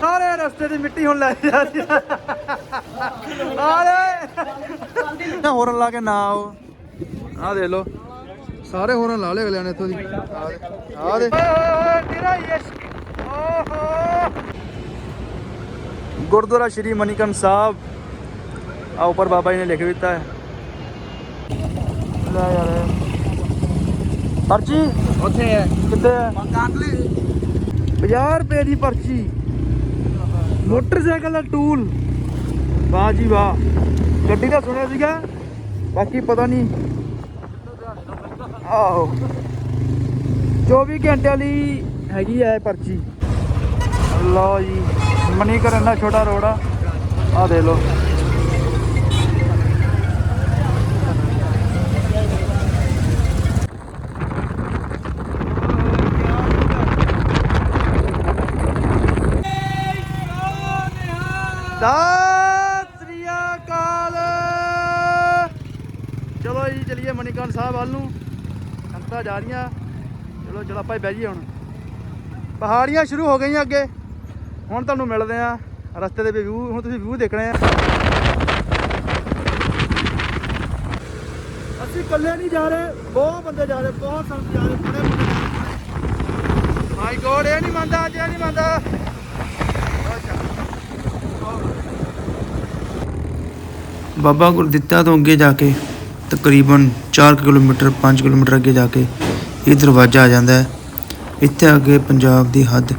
ਸਾਰੇ ਰਸਤੇ ਦੀ ਮਿੱਟੀ ਹੁਣ ਲੈ ਜਾ ਰਹੀ ਆ। ਆਲੇ। ਨਾ ਹੋਰਨ ਲਾ ਕੇ ਨਾ ਆਓ। ਆ ਦੇ ਲੋ ਸਾਰੇ ਹੋਰਨ ਲਾ ਲਏ ਅਗਲਿਆਂ ਨੇ ਇੱਥੋਂ ਦੀ। ਆ ਦੇ ਤੇਰਾ ਯਸ਼ ਓਹੋ ਗੁਰਦੁਆਰਾ ਸ਼੍ਰੀ ਮਨੀਕਰਨ ਸਾਹਿਬ। ਆ ਉੱਪਰ ਬਾਬਾ ਜੀ ਨੇ ਲਿਖ ਦਿੱਤਾ ਹੈ। ਲੈ ਯਾਰ। ਪਰਚੀ? ਉੱਥੇ ਹੈ। ਕਿੱਥੇ ਹੈ? ਕੱਟ ਲਈ 50 ਰੁਪਏ ਦੀ ਪਰਚੀ। ਮੋਟਰਸਾਈਕਲ ਦਾ ਟੂਲ। ਵਾਹ ਜੀ ਵਾਹ। ਗੱਡੀ ਦਾ ਸੁਣਿਆ ਸੀਗਾ? ਬਾਕੀ ਪਤਾ ਨਹੀਂ। ਆਹੋ। 24 ਘੰਟੇ ਲਈ ਹੈਗੀ ਆ ਪਰਚੀ। ਲਓ ਜੀ। ਮਨੀਕਰਨ ਦਾ ਛੋਟਾ ਰੋਡ ਆ। ਆ ਦੇ ਲਓ ਸਤਿ ਸ੍ਰੀ ਅਕਾਲ ਚਲੋ ਜੀ ਚਲੀਏ ਮਨੀਕਰਨ ਸਾਹਿਬ ਵੱਲ ਨੂੰ ਸੰਗਤਾਂ ਜਾ ਰਹੀਆਂ। ਚਲੋ ਚਲੋ ਆਪਾਂ ਬਹਿ ਜਾਈਏ ਹੁਣ। ਪਹਾੜੀਆਂ ਸ਼ੁਰੂ ਹੋ ਗਈਆਂ ਅੱਗੇ। ਹੁਣ ਤੁਹਾਨੂੰ ਮਿਲਦੇ ਆ ਰਸਤੇ ਦੇ ਵਿਊ ਹੁਣ ਤੁਸੀਂ ਵਿਊ ਦੇਖਣੇ ਆ। ਅਸੀਂ ਇਕੱਲੇ ਨਹੀਂ ਜਾ ਰਹੇ, ਬਹੁਤ ਬੰਦੇ ਜਾ ਰਹੇ, ਬਹੁਤ ਸੰਗਤ ਜਾ ਰਹੇ, ਬੜੇ ਬੰਦੇ ਮਾਈ ਗੋਡ ਇਹ ਨਹੀਂ ਮੰਨਦਾ, ਅੱਜ ਇਹ ਨਹੀਂ ਮੰਨਦਾ। ਬਾਬਾ ਗੁਰਦਿੱਤਾ ਤੋਂ ਅੱਗੇ ਜਾ ਕੇ ਤਕਰੀਬਨ 4 ਕਿਲੋਮੀਟਰ 5 ਕਿਲੋਮੀਟਰ ਅੱਗੇ ਜਾ ਕੇ ਇਹ ਦਰਵਾਜ਼ਾ ਆ ਜਾਂਦਾ ਹੈ। ਇੱਥੇ ਅੱਗੇ ਪੰਜਾਬ ਦੀ ਹੱਦ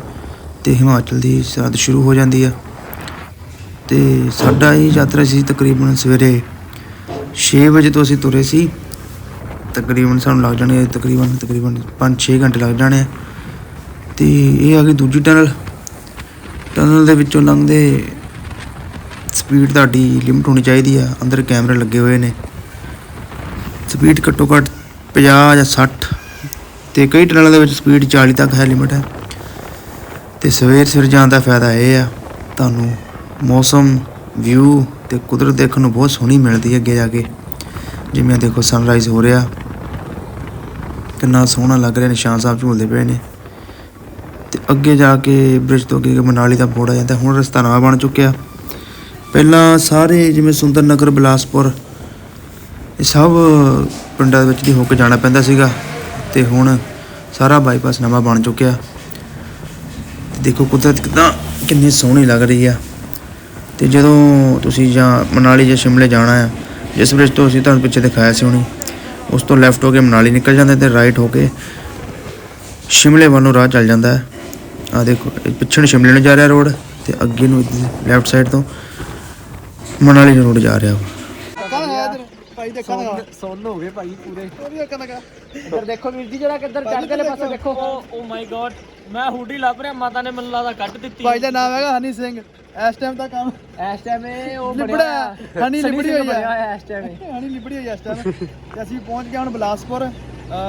ਤੇ ਹਿਮਾਚਲ ਦੀ ਸਰਹੱਦ ਸ਼ੁਰੂ ਹੋ ਜਾਂਦੀ ਆ। ਤੇ ਸਾਡਾ ਇਹ ਯਾਤਰਾ ਸੀ ਤਕਰੀਬਨ ਸਵੇਰੇ 6 ਵਜੇ ਤੋਂ ਅਸੀਂ ਤੁਰੇ ਸੀ। ਤਕਰੀਬਨ ਸਾਨੂੰ ਲੱਗ ਜਾਣੇ ਤਕਰੀਬਨ ਤਕਰੀਬਨ 5-6 ਘੰਟੇ ਲੱਗ ਜਾਣੇ ਆ। ਤੇ ਇਹ ਆ ਗਈ ਦੂਜੀ ਟਨਲ। ਟਨਲ ਦੇ ਵਿੱਚੋਂ ਲੰਘਦੇ ਸਪੀਡ ਤੁਹਾਡੀ ਲਿਮਟ ਹੋਣੀ ਚਾਹੀਦੀ ਆ। ਅੰਦਰ ਕੈਮਰੇ ਲੱਗੇ ਹੋਏ ਨੇ। ਸਪੀਡ ਘੱਟੋ ਘੱਟ 50 ਜਾਂ 60 ਤੇ ਕਈ ਟਨਲਾਂ ਦੇ ਵਿੱਚ ਸਪੀਡ 40 ਤੱਕ ਹੈ ਲਿਮਟ ਹੈ। ਤੇ ਸਵੇਰ ਸਵੇਰ ਜਾਣ ਦਾ ਫਾਇਦਾ ਇਹ ਆ, ਤੁਹਾਨੂੰ ਮੌਸਮ ਵਿਊ ਤੇ ਕੁਦਰਤ ਦੇਖਣ ਨੂੰ ਬਹੁਤ ਸੋਹਣੀ ਮਿਲਦੀ ਹੈ ਅੱਗੇ ਜਾ ਕੇ। ਜਿਵੇਂ ਦੇਖੋ ਸਨਰਾਈਜ਼ ਹੋ ਰਿਹਾ। ਕਿੰਨਾ ਸੋਹਣਾ ਲੱਗ ਰਿਹਾ, ਨਿਸ਼ਾਨ ਸਾਹਿਬ ਝੂਲਦੇ ਪਏ ਨੇ। ਤੇ ਅੱਗੇ ਜਾ ਕੇ ਬ੍ਰਿਜ ਤੋਂ ਅੱਗੇ ਮਨਾਲੀ ਦਾ ਬੋਰਡ ਆ ਜਾਂਦਾ, ਹੁਣ ਰਸਤਾ ਨਵਾਂ ਬਣ ਚੁੱਕਿਆ। ਪਹਿਲਾਂ ਸਾਰੇ ਜਿਵੇਂ ਸੁੰਦਰ ਨਗਰ ਬਿਲਾਸਪੁਰ ਇਹ ਸਭ ਪਿੰਡਾਂ ਦੇ ਵਿੱਚ ਦੀ ਹੋ ਕੇ ਜਾਣਾ ਪੈਂਦਾ ਸੀਗਾ ਤੇ ਹੁਣ ਸਾਰਾ ਬਾਈਪਾਸ ਨਵਾਂ ਬਣ ਚੁੱਕਿਆ। ਤੇ ਦੇਖੋ ਕੁਦਰਤ ਕਿਦਾਂ, ਕਿੰਨੀ ਸੋਹਣੀ ਲੱਗ ਰਹੀ ਆ। ਤੇ ਜਦੋਂ ਤੁਸੀਂ ਜਾਂ ਮਨਾਲੀ ਜਾਂ ਸ਼ਿਮਲੇ ਜਾਣਾ ਆ, ਜਿਸ ਵਿੱਚ ਤੋਂ ਅਸੀਂ ਤੁਹਾਨੂੰ ਪਿੱਛੇ ਦਿਖਾਇਆ ਸੀ ਹੁਣੀ, ਉਸ ਤੋਂ ਲੈਫਟ ਹੋ ਕੇ ਮਨਾਲੀ ਨਿਕਲ ਜਾਂਦੇ ਤੇ ਰਾਈਟ ਹੋ ਕੇ ਸ਼ਿਮਲੇ ਵੱਲ ਨੂੰ ਰਾਹ ਚੱਲ ਜਾਂਦਾ ਹੈ। ਆ ਦੇਖੋ, ਇਹ ਪਿੱਛੇ ਨੂੰ ਸ਼ਿਮਲੇ ਨੂੰ ਜਾ ਰਿਹਾ ਰੋਡ ਤੇ ਅੱਗੇ ਨੂੰ ਲੈਫਟ ਸਾਈਡ ਤੋਂ ਮਨਾਲੀ ਨੂੰ ਰੋਡ ਜਾ ਰਿਹਾ ਵਾ। ਹੈ ਭਾਈ ਦੇਖਾਂ ਨਾ ਸੁੰਨ ਹੋ ਗਏ ਭਾਈ ਪੂਰੇ। ਉਹ ਵੀ ਦੇਖਾਂ ਨਾ ਇੱਧਰ ਦੇਖੋ ਵੀਰ ਜੀ ਜਿਹੜਾ ਕਿੱਧਰ ਚੜ੍ਹਦੇ ਵਾਲੇ ਪਾਸੇ ਦੇਖੋ। ਓ ਮਾਈ ਗॉड ਮੈਂ ਹੁੱਡੀ ਲੱਭ ਰਿਹਾ ਮਾਤਾ ਨੇ ਮੈਨੂੰ ਲੱਗਦਾ ਕੱਢ ਦਿੱਤੀ। ਭਾਈ ਦਾ ਨਾਮ ਹੈਗਾ ਹਨੀ ਸਿੰਘ। ਇਸ ਟਾਈਮ ਦਾ ਕੰਮ ਇਸ ਟਾਈਮ ਇਹ ਉਹ ਲਿਬੜਿਆ। ਹਨੀ ਸਨੀ ਲਿਬੜੀ ਹੋਈ ਹੋਇਆ ਇਸ ਟਾਈਮ ਹਣੀ ਲਿਬੜੀ ਹੋਈ ਇਸ ਟਾਈਮ ਤੇ ਅਸੀਂ ਪਹੁੰਚ ਗਏ ਹੁਣ ਬਲਾਸਪੁਰ।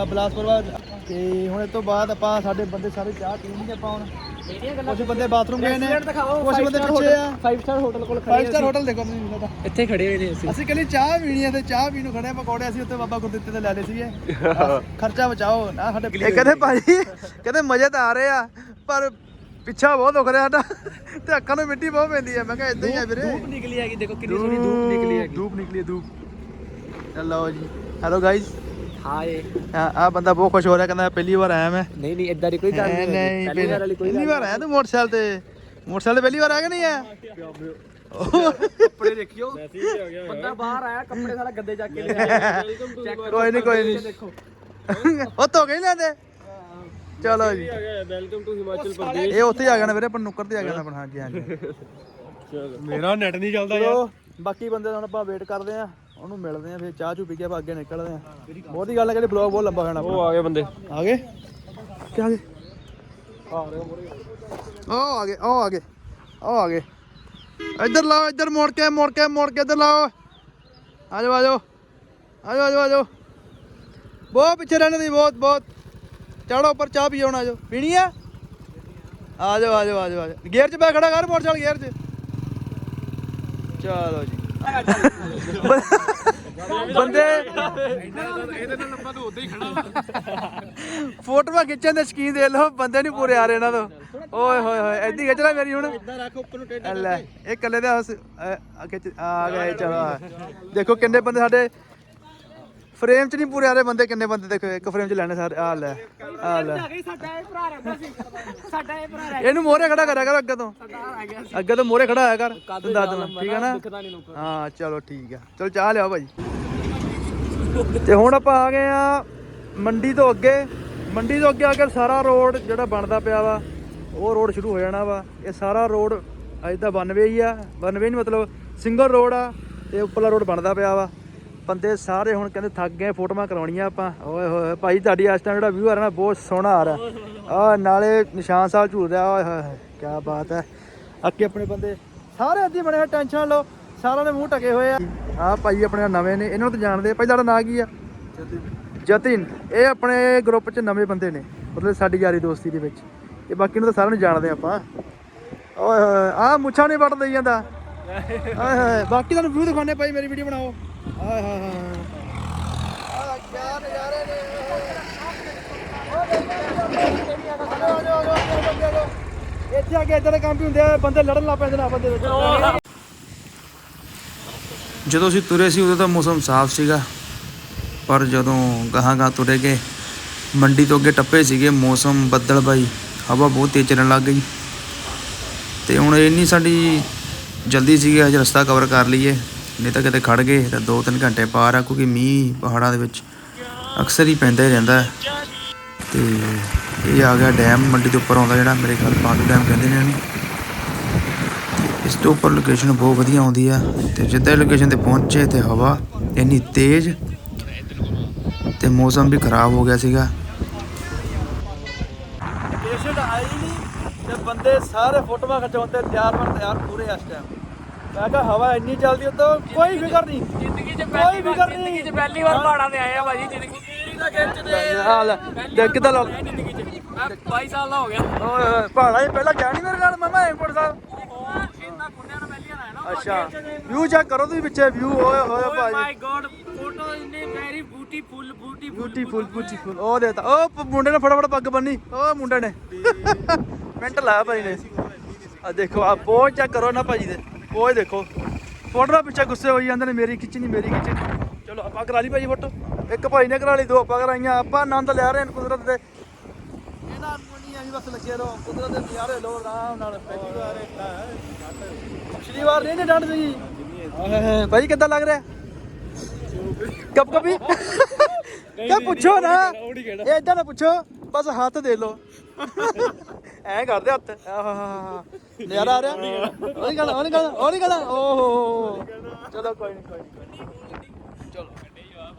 ਬਲਾਸਪੁਰ ਬਾਅਦ ਤੇ ਹੁਣ ਇਸ ਤੋਂ ਬਾਅਦ ਆਪਾਂ ਸਾਡੇ ਬੰਦੇ ਸਾਰੇ ਚਾਹ ਪੀਣਗੇ ਆਪਾਂ ਹੁਣ। ਕੁਝ ਬੰਦੇ ਬਾਥਰੂਮ ਗਏ ਨੇ ਕੁਝ ਬੰਦੇ ਪਿੱਛੇ ਆ। 5 ਸਟਾਰ ਹੋਟਲ ਕੋਲ 5 ਸਟਾਰ ਹੋਟਲ ਦੇਖੋ ਤੁਸੀਂ ਇਹਨਾਂ ਦਾ ਇੱਥੇ ਖੜੇ ਹੋਏ ਨੇ ਅਸੀਂ। ਅਸੀਂ ਕੱਲੀ ਚਾਹ ਪੀਣੀ ਹੈ ਤੇ ਚਾਹ ਪੀਣ ਨੂੰ ਖੜੇ ਆ ਪਕੌੜੇ ਅਸੀਂ ਉੱਤੇ ਬਾਬਾ ਗੁਰਦਿੱਤੇ ਤੇ ਲੈ ਲਏ ਸੀਗੇ। ਖਰਚਾ ਬਚਾਓ ਨਾ ਸਾਡੇ ਇਹ ਕਹਿੰਦੇ ਭਾਜੀ ਕਹਿੰਦੇ ਮਜ਼ੇ ਤਾਂ ਆ ਰਹੇ ਆ ਪਰ ਪਿੱਛਾ ਬਹੁਤ ਦੁਖ ਰਿਹਾ ਸਾਡਾ। ਤੇ ਅੱਖਾਂ ਨੂੰ ਮਿੱਟੀ ਬਹੁਤ ਪੈਂਦੀ ਹੈ ਮੈਂ ਕਿਹਾ ਇਦਾਂ ਹੀ ਆ ਵੀਰੇ। ਧੂਪ ਨਿਕਲੀ ਹੈਗੀ ਦੇਖੋ ਕਿੰਨੀ ਸੋਹਣੀ ਧੂਪ ਨਿਕਲੀ ਹੈਗੀ। ਧੂਪ ਨਿਕਲੀ ਹੈ ਧੂਪ। ਚਲੋ ਜੀ। ਹੈਲੋ ਗਾਇਜ਼ ਹਾਏ ਆ ਬੰਦਾ ਬਹੁਤ ਖੁਸ਼ ਹੋ ਰਿਹਾ ਕਹਿੰਦਾ ਪਹਿਲੀ ਵਾਰ ਆਇਆ ਮੈਂ। ਨਹੀਂ ਨਹੀਂ ਇਦਾਂ ਦੀ ਕੋਈ ਗੱਲ ਨਹੀਂ ਪਹਿਲੀ ਵਾਰ ਵਾਲੀ ਕੋਈ ਪਹਿਲੀ ਵਾਰ ਆਇਆ ਤੂੰ ਮੋਟਰਸਾਈਕਲ ਤੇ? ਮੋਟਰਸਾਈਕਲ ਤੇ ਪਹਿਲੀ ਵਾਰ ਆਇਆ ਕਿ ਨਹੀਂ ਆਇਆ ਕੱਪੜੇ ਦੇਖਿਓ। ਬੰਦਾ ਬਾਹਰ ਆਇਆ ਕੱਪੜੇ ਸਾਰਾ ਗੱਦੇ ਚੱਕ ਕੇ ਲਿਆਇਆ ਕੋਈ ਨਹੀਂ ਕੋਈ ਨਹੀਂ। ਦੇਖੋ। ਉਹ ਧੋ ਕੇ ਲੈਂਦੇ? ਚਲੋ ਜੀ। Welcome to Himachal Pradesh. ਇਹ ਉੱਥੇ ਹੀ ਆ ਜਾਣਾ ਵੀਰੇ ਆਪਾਂ ਨੁੱਕਰ ਤੇ ਆ ਜਾਣਾ ਆਪਣਾ ਹਾਂਜੀ ਹਾਂਜੀ। ਮੇਰਾ ਨੈਟ ਨਹੀਂ ਚੱਲਦਾ ਚਲੋ ਬਾਕੀ ਬੰਦੇ ਹੁਣ ਆਪਾਂ ਵੇਟ ਕਰਦੇ ਆ ਉਹਨੂੰ ਮਿਲਦੇ ਆ ਫਿਰ ਚਾਹ ਚੂ ਪੀ ਕੇ ਆਪਾਂ ਅੱਗੇ ਨਿਕਲਦੇ ਆ। ਬਹੁਤ ਗੱਲ ਹੈ ਕਿ ਬਲੌਗ ਬਹੁਤ ਲੰਬਾ ਹੋਣਾ ਉਹ ਆ ਗਏ ਬੰਦੇ। ਆ ਗਏ? ਕੀ ਆ ਗਏ? ਉਹ ਆ ਗਏ ਉਹ ਆ ਗਏ ਉਹ ਆ ਗਏ। ਇੱਧਰ ਲਾਓ ਇੱਧਰ ਮੋੜ ਕੇ ਮੋੜ ਕੇ ਮੋੜ ਕੇ ਇੱਧਰ ਲਾਓ। ਆ ਜਾਓ ਆ ਜਾਓ। ਆ ਜਾਓ ਆ ਜਾਓ ਆ ਬਹੁਤ ਪਿੱਛੇ ਰਹਿਣੇ ਦੀ ਬਹੁਤ ਬਹੁਤ। ਚੜੋ ਉੱਪਰ ਚਾਹ ਪੀਓ ਹੁਣ ਆ ਜਾਓ। ਪੀਣੀ ਆ? ਆ ਜਾਓ ਆ ਜਾਓ ਆ ਜਾਓ ਆ ਜਾਓ। ਗੇਅਰ 'ਚ ਬੈ ਖੜਾ ਕਰ ਮੋਟਰਸਾਈਕਲ ਗੇਅਰ 'ਚ। ਚਲੋ ਜੀ। ਬੰਦੇ ਫੋਟੋਆਂ ਖਿੱਚਣ ਦੇ ਸ਼ਕੀਨ ਦੇ ਲੋ ਬੰਦੇ ਨਹੀਂ ਪੂਰੇ ਆ ਰਹੇ ਇਹਨਾਂ ਤੋਂ। ਓਏ ਹੋਏ ਹੋਏ ਐਦੀ ਖਿੱਚ ਲੈ ਮੇਰੀ ਹੁਣ। ਲੈ, ਇਹ ਕੱਲੇ ਦਾ ਆ ਖਿੱਚ ਚਲੋ ਦੇਖੋ ਕਿੰਨੇ ਬੰਦੇ ਸਾਡੇ ਫਰੇਮ 'ਚ ਨਹੀਂ ਪੂਰੇ ਆ ਰਹੇ ਬੰਦੇ, ਕਿੰਨੇ ਬੰਦੇ ਦੇਖੋ, ਇੱਕ ਫਰੇਮ 'ਚ ਲੈਣੇ ਸਾਰੇ ਆ ਲੈ ਆ ਲੈ। ਸਾਡਾ ਇਹ ਭਰਾ ਰਹਿੰਦਾ ਸੀ ਸਾਡਾ ਇਹ ਭਰਾ ਇਹਨੂੰ ਮੋਹਰੇ ਖੜਾ ਕਰਿਆ ਕਰ ਅੱਗੇ ਤੋਂ। ਅੱਗੇ ਤੋਂ ਮੋਹਰੇ ਖੜਾ ਹੋਇਆ ਕਰ, ਤੈਨੂੰ ਦੱਸ ਦਵਾਂ, ਠੀਕ ਹੈ ਨਾ? ਹਾਂ, ਚਲੋ ਠੀਕ ਆ। ਚਲੋ ਚਾਹ ਲਿਆਓ ਭਾਈ। ਤੇ ਹੁਣ ਆਪਾਂ ਆ ਗਏ ਆ ਮੰਡੀ ਤੋਂ ਅੱਗੇ। ਮੰਡੀ ਤੋਂ ਅੱਗੇ ਆ ਕੇ ਸਾਰਾ ਰੋਡ ਜਿਹੜਾ ਬਣਦਾ ਪਿਆ ਵਾ, ਉਹ ਰੋਡ ਸ਼ੁਰੂ ਹੋ ਜਾਣਾ ਵਾ। ਇਹ ਸਾਰਾ ਰੋਡ ਅੱਜ ਤਾਂ 92 ਹੀ ਆ। 92 ਨਹੀਂ ਮਤਲਬ ਸਿੰਗਲ ਰੋਡ ਆ, ਤੇ ਉੱਪਰਲਾ ਰੋਡ ਬਣਦਾ ਪਿਆ ਵਾ। ਬੰਦੇ ਸਾਰੇ ਹੁਣ ਕਹਿੰਦੇ ਥੱਕ ਗਏ ਫੋਟੋਆਂ ਕਰਾਉਣੀਆਂ ਆਪਾਂ। ਓਏ ਹੋਏ ਭਾਈ ਤੁਹਾਡੀ ਇਸ ਟਾਈਮ ਜਿਹੜਾ ਵਿਊ ਆ ਰਿਹਾ ਨਾ ਬਹੁਤ ਸੋਹਣਾ ਆ ਰਿਹਾ। ਆ ਨਾਲੇ ਨਿਸ਼ਾਨ ਸਾਹਿਬ ਝੂਲ ਰਿਹਾ ਓਏ ਹੋਏ ਕੀ ਬਾਤ ਹੈ। ਅੱਗੇ ਆਪਣੇ ਬੰਦੇ ਸਾਰੇ ਅੱਧੀ ਬਣੇ ਟੈਨਸ਼ਨ ਲਓ ਸਾਰਿਆਂ ਦੇ ਮੂੰਹ ਟਕੇ ਹੋਏ ਆ। ਆ ਭਾਈ ਆਪਣੇ ਨਵੇਂ ਨੇ ਇਹਨਾਂ ਨੂੰ ਤਾਂ ਜਾਣਦੇ ਭਾਈ ਤੁਹਾਡਾ ਨਾਂ ਕੀ ਆ? ਜਤਿਨ। ਇਹ ਆਪਣੇ ਗਰੁੱਪ 'ਚ ਨਵੇਂ ਬੰਦੇ ਨੇ ਮਤਲਬ ਸਾਡੀ ਯਾਰੀ ਦੋਸਤੀ ਦੇ ਵਿੱਚ। ਇਹ ਬਾਕੀ ਨੂੰ ਤਾਂ ਸਾਰਿਆਂ ਨੂੰ ਜਾਣਦੇ ਆਪਾਂ। ਓਏ ਹੋਏ ਆ ਮੁੱਛਾਂ ਨਹੀਂ ਵੱਟ ਦੇਈ ਜਾਂਦਾ। ਆਏ ਹਾਏ ਬਾਕੀ ਤੁਹਾਨੂੰ ਵਿਊ ਦਿਖਾਉਣੇ ਭਾਈ ਮੇਰੀ ਵੀਡੀਓ ਬਣਾਓ। ਆਏ ਹਾਏ ਹਾਏ। ਆ ਕਿਆ ਨਜ਼ਾਰੇ ਨੇ। ਇੱਥੇ ਆ ਕੇ ਇਦਾਂ ਦੇ ਕੰਮ ਵੀ ਹੁੰਦੇ ਆ ਬੰਦੇ ਲੜਨ ਲੱਗ ਪੈਂਦੇ ਨੇ ਆਪਸ ਦੇ ਵਿੱਚ। ਜਦੋਂ ਅਸੀਂ ਤੁਰੇ ਸੀ ਉਦੋਂ ਤਾਂ ਮੌਸਮ ਸਾਫ਼ ਸੀਗਾ। ਪਰ ਜਦੋਂ ਗਾਹਾਂ ਗਾਹਾਂ ਤੁਰੇ ਗਏ ਮੰਡੀ ਤੋਂ ਅੱਗੇ ਟੱਪੇ ਸੀਗੇ ਮੌਸਮ ਬੱਦਲ ਬਾਈ ਹਵਾ ਬਹੁਤ ਤੇਜ਼ ਚੱਲਣ ਲੱਗ ਗਈ। ਤੇ ਹੁਣ ਇੰਨੀ ਸਾਡੀ ਜਲਦੀ ਸੀਗੀ ਅੱਜ ਰਸਤਾ ਕਵਰ ਕਰ ਲਈਏ। ਨਹੀਂ ਤਾਂ ਕਿਤੇ ਖੜ ਗਏ ਤਾਂ 2-3 ਘੰਟੇ ਪਾਰ ਆ, ਕਿਉਂਕਿ ਮੀਂਹ ਪਹਾੜਾਂ ਦੇ ਵਿੱਚ ਅਕਸਰ ਹੀ ਪੈਂਦਾ ਹੀ ਰਹਿੰਦਾ ਤੇ ਇਹ ਆ ਗਿਆ ਡੈਮ, ਮੰਡੀ ਦੇ ਉੱਪਰ ਆਉਂਦਾ ਜਿਹੜਾ ਮੇਰੇ ਖਿਆਲ ਪਾਂਡੂ ਡੈਮ ਕਹਿੰਦੇ ਨੇ ਇਹਨੂੰ। ਇਸ ਤੋਂ ਉੱਪਰ ਲੋਕੇਸ਼ਨ ਬਹੁਤ ਵਧੀਆ ਆਉਂਦੀ ਆ। ਤੇ ਜਿੱਦਾਂ ਲੋਕੇਸ਼ਨ ਤੇ ਪਹੁੰਚੇ ਤੇ ਹਵਾ ਇੰਨੀ ਤੇਜ਼ ਤੇ ਮੌਸਮ ਵੀ ਖਰਾਬ ਹੋ ਗਿਆ ਸੀਗਾ। ਪੇਸ਼ੈਂਟ ਆਈ ਨਹੀਂ ਤੇ ਬੰਦੇ ਸਾਰੇ ਫੋਟੋਆਂ ਖਿਚਾਉਣ ਤੇ ਤਿਆਰ ਪਰ ਤਿਆਰ ਪੂਰੇ ਇਸ ਟਾਈਮ ਮੈਂ ਕਿਹਾ ਹਵਾ ਇੰਨੀ ਚੱਲਦੀ ਉੱਤੋਂ ਕੋਈ ਫਿਕਰ ਨਹੀਂ। ਜ਼ਿੰਦਗੀ 'ਚ ਕੋਈ ਫਿਕਰ ਨਹੀਂ। ਜ਼ਿੰਦਗੀ 'ਚ ਪਹਿਲੀ ਵਾਰ ਪਹਾੜਾਂ ਤੇ ਆਏ ਆ ਭਾਜੀ ਜ਼ਿੰਦਗੀ ਦਾ। ਖਿੱਚਦੇ ਹਾਲ ਦੇਖ ਕਿਦਾਂ ਲੋਕ ਜ਼ਿੰਦਗੀ 'ਚ। ਮੈਂ 22 ਸਾਲ ਦਾ ਹੋ ਗਿਆ। ਓਏ ਹੋਏ ਪਹਾੜਾਂ 'ਚ ਪਹਿਲਾਂ ਗਿਆ ਨਹੀਂ ਮੇਰੇ ਨਾਲ ਮਮਾ ਹੇਮਕੁੰਟ ਸਾਹਿਬ? ਅੱਛਾ। ਵਿਊ ਚੈੱਕ ਕਰੋ ਤੁਸੀਂ ਪਿੱਛੇ ਵਿਊ ਓਏ ਹੋਏ ਭਾਜੀ ਮਾਈ ਗॉड ਫੋਟੋ ਇੰਨੇ very beautiful beautiful beautiful beautiful ਉਹ ਦੇਤਾ। ਉਹ ਮੁੰਡੇ ਨੇ ਫਟਾਫਟ ਪੱਗ ਬੰਨੀ। ਉਹ ਮੁੰਡੇ ਨੇ। ਮਿੰਟ ਲਾਇਆ ਭਾਈ ਨੇ। ਆ ਦੇਖੋ ਆ ਪੋਜ ਚੈੱਕ ਕਰੋ ਨਾ ਭਾਜੀ ਦੇ। ਪੋਜ ਦੇਖੋ ਫੋਟੋ ਪਿੱਛੇ ਗੁੱਸੇ ਹੋਈ ਜਾਂਦੇ ਨੇ ਮੇਰੀ ਖਿੱਚਣੀ ਮੇਰੀ ਖਿੱਚਣੀ ਚਲੋ ਆਪਾਂ ਕਰਾ ਲਈ ਭਾਜੀ ਫੋਟੋ ਇੱਕ ਭਾਈ ਨੇ ਕਰਾ ਲਈ ਦੋ ਆਪਾਂ ਕਰਾਈਆਂ ਆਪਾਂ ਆਨੰਦ ਲੈ ਰਹੇ ਹਾਂ ਕੁਦਰਤ ਦੇ ਇਹਨਾਂ ਨੂੰ ਨਹੀਂ ਅਸੀਂ ਬਸ ਲੱਗੇ ਰਹੋ ਕੁਦਰਤ ਦੇ ਨਜ਼ਾਰੇ ਲੋ ਆਰਾਮ ਨਾਲ ਪਹਿਲੀ ਵਾਰ ਪਿਛਲੀ ਵਾਰ ਨਹੀਂ ਜੇ ਡੰਡ ਸੀ ਭਾਈ ਕਿੱਦਾਂ ਲੱਗ ਰਿਹਾ ਕਬ ਕਭੀ ਕਿਆ ਪੁੱਛੋ ਨਾ ਇਹ ਇਦਾਂ ਨਾ ਪੁੱਛੋ ਬਸ ਹੱਥ ਦੇ ਲੋ ਐ ਕਰਦੇ ਹੱਥ। ਆਹਾ ਨਜ਼ਾਰਾ ਆ ਰਿਹਾ? ਉਹ ਨਹੀਂ ਗਾਣਾ ਉਹ ਨਹੀਂ ਗਾਣਾ ਉਹ ਨਹੀਂ ਗਾਣਾ ਓਹੋ। ਚਲੋ ਕੋਈ ਨਹੀਂ ਕੋਈ ਨਹੀਂ ਚਲੋ।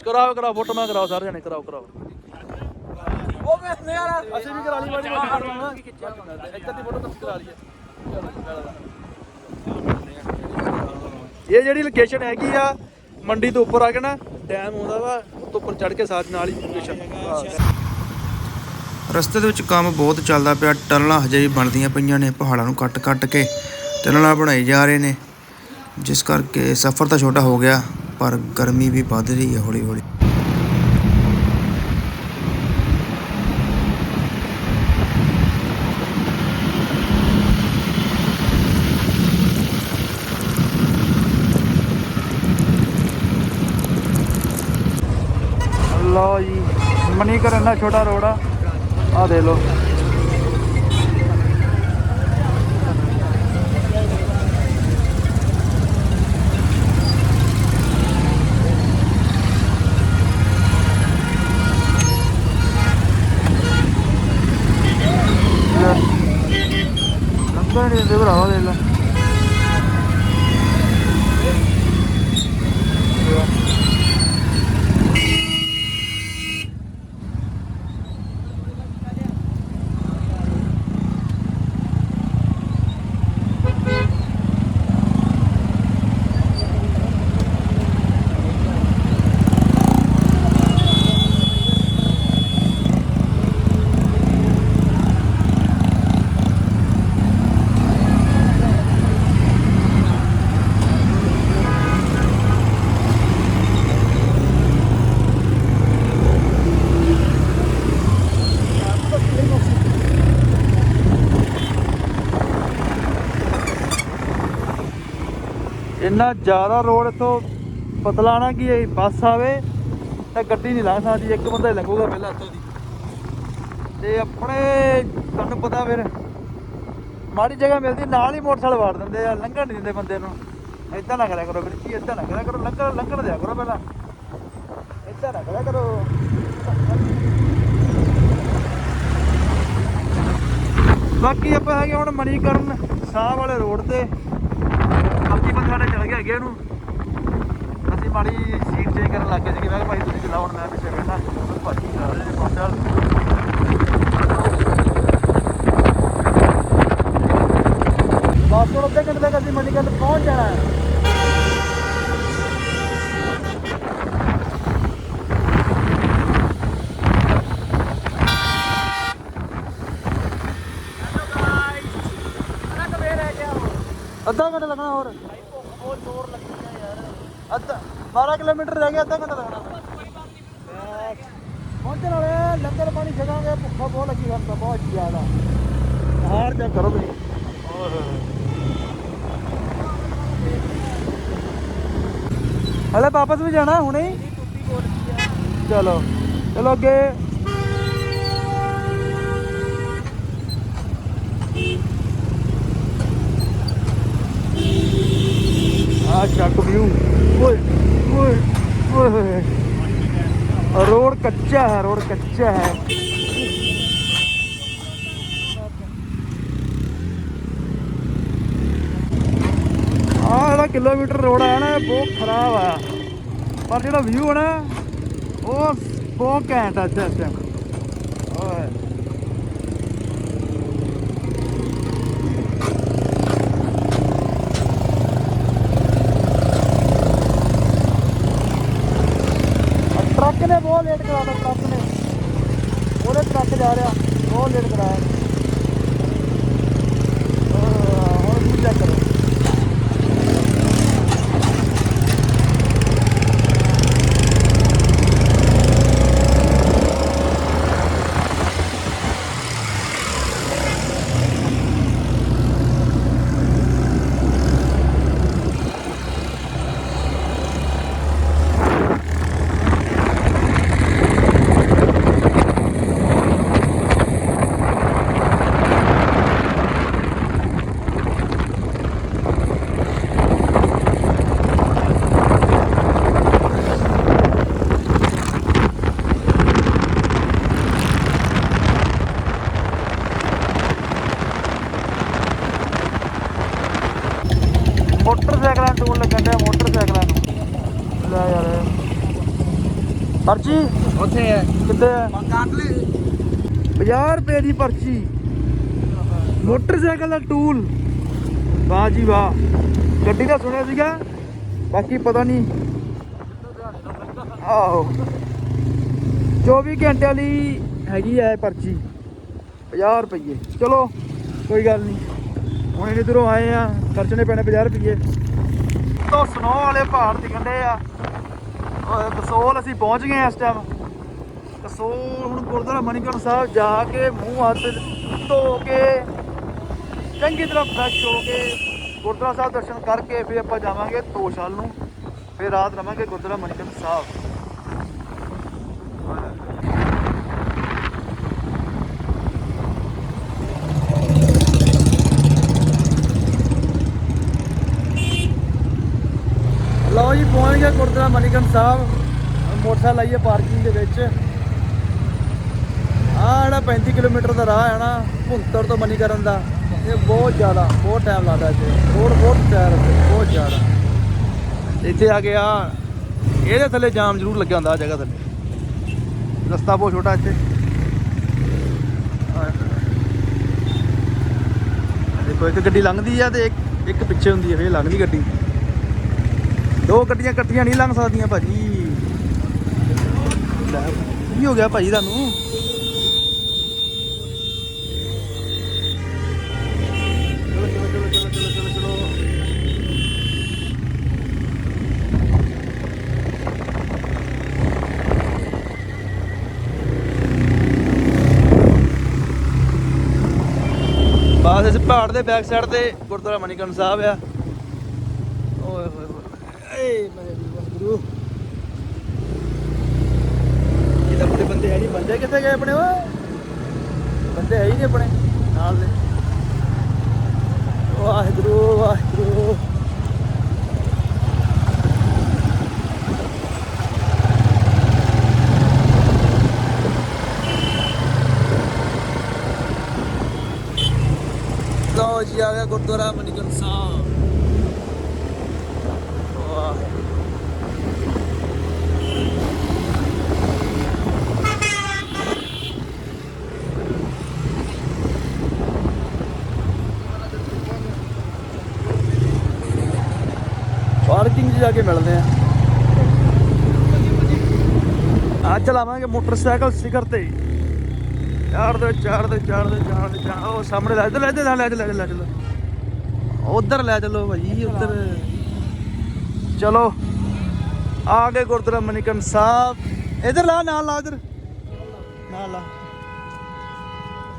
ਕਰਾਓ ਕਰਾਓ ਫੋਟੋ ਨਾ ਕਰਾਓ ਸਾਰੇ ਜਣੇ ਕਰਾਓ ਕਰਾਓ। ਉਹ ਵੇ ਨਜ਼ਾਰਾ ਅਸੀਂ ਵੀ ਕਰਾ ਲਈ ਵਾਲੀ ਵਾਲੀ ਇੱਕ ਅੱਧੀ ਫੋਟੋ ਤੁਸੀਂ ਕਰਾ ਲਈਏ। ਇਹ ਜਿਹੜੀ ਲੋਕੇਸ਼ਨ ਹੈਗੀ ਆ ਮੰਡੀ ਤੋਂ ਉੱਪਰ ਆ ਕੇ ਨਾ ਡੈਮ ਆਉਂਦਾ ਵਾ ਉਹ ਤੋਂ ਉੱਪਰ ਚੜ ਕੇ ਸਾਥ ਨਾਲ ਹੀ ਲੋਕੇਸ਼ਨ ਰਸਤੇ ਦੇ ਵਿੱਚ ਕੰਮ ਬਹੁਤ ਚੱਲਦਾ ਪਿਆ, ਟਨਲਾਂ ਹਜੇ ਵੀ ਬਣਦੀਆਂ ਪਈਆਂ ਨੇ, ਪਹਾੜਾਂ ਨੂੰ ਕੱਟ ਕੱਟ ਕੇ ਟਨਲਾਂ ਬਣਾਈ ਜਾ ਰਹੇ ਨੇ। ਜਿਸ ਕਰਕੇ ਸਫ਼ਰ ਤਾਂ ਛੋਟਾ ਹੋ ਗਿਆ, ਪਰ ਗਰਮੀ ਵੀ ਵੱਧ ਰਹੀ ਹੈ ਹੌਲੀ ਹੌਲੀ। ਲਓ ਜੀ, ਮਨੀਕਰਨ ਦਾ ਛੋਟਾ ਰੋਡ ਆ ਦੇ ਲਓ। ਲੰਬਾ ਨਹੀਂ ਦੇ ਭਰਾਵਾ ਦੇ ਲੈ। ਇੰਨਾ ਜ਼ਿਆਦਾ ਰੋਡ ਤੋਂ ਪਤਲਾ ਨਾ ਕਿ ਇਹ ਬੱਸ ਆਵੇ ਤਾਂ ਗੱਡੀ ਨਹੀਂ ਲੰਘ ਸਕਦੀ, ਇੱਕ ਬੰਦਾ ਹੀ ਲੰਘੂਗਾ ਪਹਿਲਾਂ ਇੱਥੋਂ ਦੀ। ਤੇ ਆਪਣੇ, ਤੁਹਾਨੂੰ ਪਤਾ ਫਿਰ, ਮਾੜੀ ਜਗ੍ਹਾ ਮਿਲਦੀ, ਨਾਲ ਹੀ ਮੋਟਰਸਾਈਕਲ ਵਾੜ ਦਿੰਦੇ ਆ, ਲੰਘਣ ਨਹੀਂ ਦਿੰਦੇ ਬੰਦੇ ਨੂੰ। ਏਦਾਂ ਨਾ ਕਰਿਆ ਕਰੋ ਵੀਰ ਜੀ, ਏਦਾਂ ਨਾ ਕਰਿਆ ਕਰੋ, ਲੰਘਣ ਲੰਘਣ ਦਿਆ ਕਰੋ ਪਹਿਲਾਂ। ਏਦਾਂ ਨਾ ਕਰਿਆ ਕਰੋ। ਬਾਕੀ ਆਪਾਂ ਹੈਗੇ ਹੁਣ ਮਨੀਕਰਨ ਸਾਹ ਵਾਲੇ ਰੋਡ ਤੇ। ਬਾਕੀ ਬੰਦੇ ਸਾਡੇ ਚਲ ਗਿਆ ਅੱਗੇ ਨੂੰ ਅਸੀਂ ਮਾੜੀ ਸੀਟ ਚੇਂਜ ਕਰਨ ਲੱਗ ਗਏ ਸੀ ਕਿ ਮੈਂ ਕਿਹਾ ਭਾਈ ਤੁਸੀਂ ਚਲਾਓ, ਹੁਣ ਮੈਂ ਪਿੱਛੇ ਬੈਠਾ। ਭਾਜੀ ਚਲਾ ਰਹੇ ਨੇ ਮੋਟਰਸਾਈਕਲ ਬਸ ਹੁਣ ਅੱਧੇ ਘੰਟੇ ਤੱਕ ਅਸੀਂ ਮਣੀਕਰਨ ਪਹੁੰਚ ਜਾਣਾ ਹੈ ਅੱਧਾ ਘੰਟਾ ਲੱਗਣਾ ਹੋਰ ਬਹੁਤ ਜ਼ੋਰ ਲੱਗਦਾ ਯਾਰ ਅੱਧਾ 12 ਕਿਲੋਮੀਟਰ ਰਹਿ ਗਿਆ, ਅੱਧਾ ਘੰਟਾ ਲੱਗਣਾ। ਪਹੁੰਚਣ ਵਾਲੇ ਲੰਗਰ ਪਾਣੀ ਛਕਾਂਗੇ ਭੁੱਖਾ ਬਹੁਤ ਲੱਗੀ ਸਾਨੂੰ ਤਾਂ ਬਹੁਤ ਜ਼ਿਆਦਾ ਹਾਰ ਚੈੱਕ ਕਰੋ ਤੁਸੀਂ। ਹਲੇ ਵਾਪਸ ਵੀ ਜਾਣਾ ਹੁਣੇ ਹੀ? ਚਲੋ ਚਲੋ ਅੱਗੇ। ਆ ਚੱਕ ਵਿਊ ਓਏ ਓਏ ਓਏ रोड कच्चा है रोड कच्चा है ਆ ਜਿਹੜਾ ਕਿਲੋਮੀਟਰ ਰੋਡ ਆ ਨਾ ਇਹ ਬਹੁਤ ਖਰਾਬ ਆ ਪਰ ਜਿਹੜਾ ਵਿਊ ਹੈ ਨਾ ਉਹ ਬਹੁਤ ਘੈਂਟ ਆ ਇਸ ਟਾਈਮ ਲੇਟ ਕਰਾਤਾ ਟਰੱਕ ਨੇ। ਉਹਦੇ ਟਰੱਕ ਜਾ ਰਿਹਾ ਬਹੁਤ ਲੇਟ ਕਰਾਇਆ ਆਹ, ਹੁਣ ਵੀ ਚੈੱਕ ਕਰੋ ਮੋਟਰਸਾਈਕਲਾਂ ਨੂੰ ਟੂਲ ਲੱਗਣ ਡਿਆ ਮੋਟਰਸਾਈਕਲਾਂ ਨੂੰ। ਲੈ ਯਾਰ। ਪਰਚੀ? ਉੱਥੇ ਹੈ। ਕਿੱਥੇ ਹੈ? 50 ਰੁਪਏ ਦੀ ਪਰਚੀ। ਮੋਟਰਸਾਈਕਲ ਦਾ ਟੂਲ। ਵਾਹ ਜੀ ਵਾਹ। ਗੱਡੀ ਦਾ ਸੁਣਿਆ ਸੀਗਾ। ਬਾਕੀ ਪਤਾ ਨਹੀਂ। ਆਹੋ। 24 ਘੰਟਿਆਂ ਲਈ ਹੈਗੀ ਹੈ ਇਹ ਪਰਚੀ। 50 ਰੁਪਏ ਚਲੋ ਕੋਈ ਗੱਲ ਨਹੀਂ। ਹੁਣ ਇਧਰੋਂ ਆਏ ਆ ਖਰਚਣੇ ਪੈਣੇ 50 ਰੁਪਏ ਤੋਂ ਸਨੋ ਵਾਲੇ ਪਹਾੜ ਦਿਖੰਡੇ ਆ। ਕਸੋਲ ਅਸੀਂ ਪਹੁੰਚ ਗਏ ਆ ਇਸ ਟਾਈਮ ਕਸੋਲ ਹੁਣ ਗੁਰਦੁਆਰਾ ਮਨੀਕਰਨ ਸਾਹਿਬ ਜਾ ਕੇ ਮੂੰਹ ਹੱਥ ਧੋ ਕੇ, ਚੰਗੀ ਤਰ੍ਹਾਂ ਫਰੈਸ਼ ਹੋ ਕੇ ਗੁਰਦੁਆਰਾ ਸਾਹਿਬ ਦਰਸ਼ਨ ਕਰਕੇ ਫਿਰ ਆਪਾਂ ਜਾਵਾਂਗੇ ਤੋਸ਼ਾਲ ਨੂੰ। ਫਿਰ ਰਾਤ ਰਵਾਂਗੇ ਗੁਰਦੁਆਰਾ ਮਨੀਕਰਨ ਸਾਹਿਬ ਲਓ ਜੀ ਪਹੁੰਚ ਗਏ ਮਨੀਕਰਨ ਸਾਹਿਬ ਮੋਟਰਸਾਈਕਲ ਲਾਈਏ ਪਾਰਕਿੰਗ ਦੇ ਵਿੱਚ। ਆਹ ਜਿਹੜਾ 35 ਕਿਲੋਮੀਟਰ ਦਾ ਰਾਹ ਹੈ ਨਾ, ਭੁੰਤਰ ਤੋਂ ਮਨੀਕਰਨ ਦਾ, ਇਹ ਬਹੁਤ ਜ਼ਿਆਦਾ, ਬਹੁਤ ਟਾਈਮ ਲੱਗਦਾ ਇੱਥੇ। ਰੋਡ ਬਹੁਤ ਟਾਇਰ ਬਹੁਤ ਜ਼ਿਆਦਾ। ਇੱਥੇ ਆ ਗਿਆ ਇਹਦੇ ਥੱਲੇ ਜਾਮ ਜ਼ਰੂਰ ਲੱਗਿਆ ਹੁੰਦਾ ਆ ਜਗ੍ਹਾ ਥੱਲੇ। ਰਸਤਾ ਬਹੁਤ ਛੋਟਾ ਇੱਥੇ। ਦੇਖੋ, ਇੱਕ ਗੱਡੀ ਲੰਘਦੀ ਆ ਤੇ ਇੱਕ ਇੱਕ ਪਿੱਛੇ ਹੁੰਦੀ ਹੈ ਫੇਰ ਲੰਘਦੀ ਗੱਡੀ। ਦੋ ਗੱਡੀਆਂ ਇਕੱਠੀਆਂ ਨਹੀਂ ਲੰਘ ਸਕਦੀਆਂ ਭਾਜੀ। ਕੀ ਹੋ ਗਿਆ ਭਾਜੀ ਤੁਹਾਨੂੰ? ਚਲੋ ਇਸ ਪਹਾੜ ਦੇ ਬੈਕ ਸਾਈਡ ਤੇ ਗੁਰਦੁਆਰਾ ਮਣੀਕਰਨ ਸਾਹਿਬ ਆ। ਏ ਮੇਰੇ ਗੁਰੂ ਆਪਣੇ ਬੰਦੇ ਹੈ ਨਹੀਂ, ਬੰਦੇ ਕਿੱਥੇ ਗਏ ਆਪਣੇ ਓਏ ਬੰਦੇ ਹੈ ਹੀ ਨਹੀਂ ਆਪਣੇ, ਨਾਲ ਦੇ। ਵਾਹਿਗੁਰੂ ਵਾਹਿਗੁਰੂ। ਲਓ ਜੀ, ਆ ਗਿਆ ਗੁਰਦੁਆਰਾ ਮਨੀਕਰਨ ਸਾਹਿਬ ਵਾਹ ਪਾਰਕਿੰਗ 'ਚ ਜਾ ਕੇ ਮਿਲਦੇ ਆ। ਅੱਜ ਚਲਾਵਾਂਗੇ ਮੋਟਰਸਾਈਕਲ ਸਿਖਰ ਤੇ। ਚਾਰ ਦੇ ਚਾਰ ਦੇ ਚਾਰ ਦੇ ਚਾਰ ਦੇ, ਚਾਰ। ਉਹ ਸਾਹਮਣੇ ਲੈ ਲੈ ਲੈ ਲੈ ਲੈ ਲੈ ਚਲੋ ਉਧਰ ਲੈ ਚਲੋ ਭਾਈ, ਉਧਰ। ਚਲੋ। ਆ ਗਏ ਗੁਰਦੁਆਰਾ ਮਨੀਕਰਨ ਸਾਹਿਬ। ਇਧਰ ਲਾ, ਨਾਲ ਲਾ, ਇਧਰ। ਨਾਲ ਲਾ।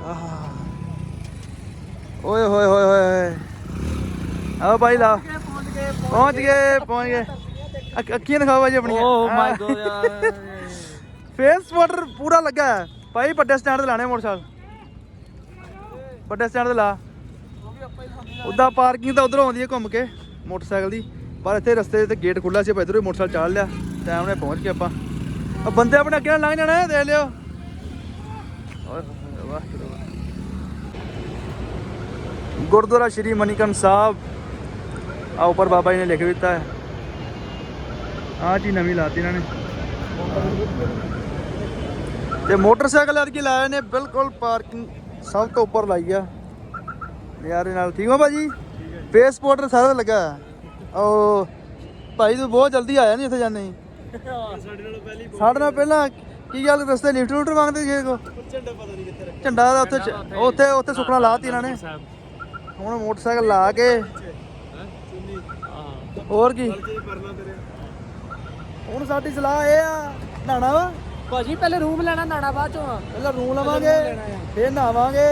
ਆਹ। ਓਏ, ਹੋਏ ਹੋਏ ਹੋਏ ਆ ਭਾਈ ਲਾ। ਪਹੁੰਚ ਗਏ ਪਹੁੰਚ ਗਏ। ਅੱਖ- ਅੱਖੀਆਂ ਦਿਖਾਓ ਭਾਈ ਆਪਣੀਆਂ। ਓ ਮਾਈ ਗੋਡ ਯਾਰ। ਫੇਸ ਵਾਟਰ ਪੂਰਾ ਲੱਗਾ ਹੈ। ਭਾਈ ਵੱਡੇ ਸਟੈਂਡ ਤੇ ਲਾਣੇ ਮੋਟਰਸਾਈਕਲ। ਵੱਡੇ ਸਟੈਂਡ ਤੇ ਲਾ। ਉਦਾਂ ਪਾਰਕਿੰਗ ਤਾਂ ਉਧਰੋਂ ਆਉਂਦੀ ਹੈ ਘੁੰਮ ਕੇ ਮੋਟਰਸਾਈਕਲ ਦੀ। ਪਰ ਇੱਥੇ ਰਸਤੇ ਤੇ ਗੇਟ ਖੁੱਲਾ ਸੀ ਆਪਾਂ ਇਧਰੋਂ ਹੀ ਮੋਟਰਸਾਈਕਲ ਚਾਲ ਲਿਆ। ਟਾਈਮ ਨਾਲ ਪਹੁੰਚ ਗਏ ਆਪਾਂ। ਆ ਬੰਦੇ ਆਪਣੇ ਅੱਗੇ ਨਾਲ ਲੰਘ ਜਾਣਾ ਹੈ, ਦੇਖ ਲਿਓ। ਗੁਰਦੁਆਰਾ ਸ਼੍ਰੀ ਮਨੀਕਰਨ ਸਾਹਿਬ। ਆ ਉੱਪਰ ਬਾਬਾ ਜੀ ਨੇ ਲਿਖ ਦਿੱਤਾ ਹੈ। ਆਹ ਚੀਜ਼ ਨਵੀਂ ਲਾਤੀ ਇਹਨਾਂ ਨੇ। ਤੇ ਮੋਟਰਸਾਈਕਲ ਐਤਕੀ ਲਾਏ ਨੇ, ਬਿਲਕੁਲ ਪਾਰਕਿੰਗ ਸਭ ਤੋਂ ਉੱਪਰ ਲਾਈ ਆ। ਨਜ਼ਾਰੇ ਨਾਲ ਠੀਕ ਹੋ ਭਾਜੀ? ਫੇਸ ਪਾਊਡਰ ਸਾਰਾ ਲੱਗਾ ਉਹ ਭਾਈ ਤੂੰ ਬਹੁਤ ਜਲਦੀ ਆਇਆ ਨਹੀਂ ਇੱਥੇ ਜਾਣੇ ਸਾਡੇ ਨਾਲ ਪਹਿਲੀ ਸਾਡੇ ਨਾਲ ਪਹਿਲਾਂ ਕੀ ਗੱਲ, ਰਸਤੇ ਲਿਫਟ ਲੂਟਰ ਮੰਗਦੇ ਸੀ ਕੋ ਝੰਡਾ ਪਤਾ ਨਹੀਂ ਕਿੱਥੇ ਝੰਡਾ ਦਾ ਉੱਥੇ ਚ- ਉੱਥੇ ਉੱਥੇ ਸੁਖਣਾ ਲਾਤੀ ਇਹਨਾਂ ਨੇ। ਹੁਣ ਮੋਟਰਸਾਈਕਲ ਲਾ ਕੇ ਹੋਰ ਕੀ? ਹੁਣ ਸਾਡੀ ਸਲਾਹ ਇਹ ਆ ਨਹਾਣਾ ਵਾ? ਭਾਜੀ ਪਹਿਲੇ ਰੂਮ ਲੈਣਾ ਨਾਣਾ ਬਾਅਦ ਚੋਂ ਆ। ਪਹਿਲਾਂ ਰੂਮ ਲਵਾਂਗੇ ਫੇਰ ਨਹਾਵਾਂਗੇ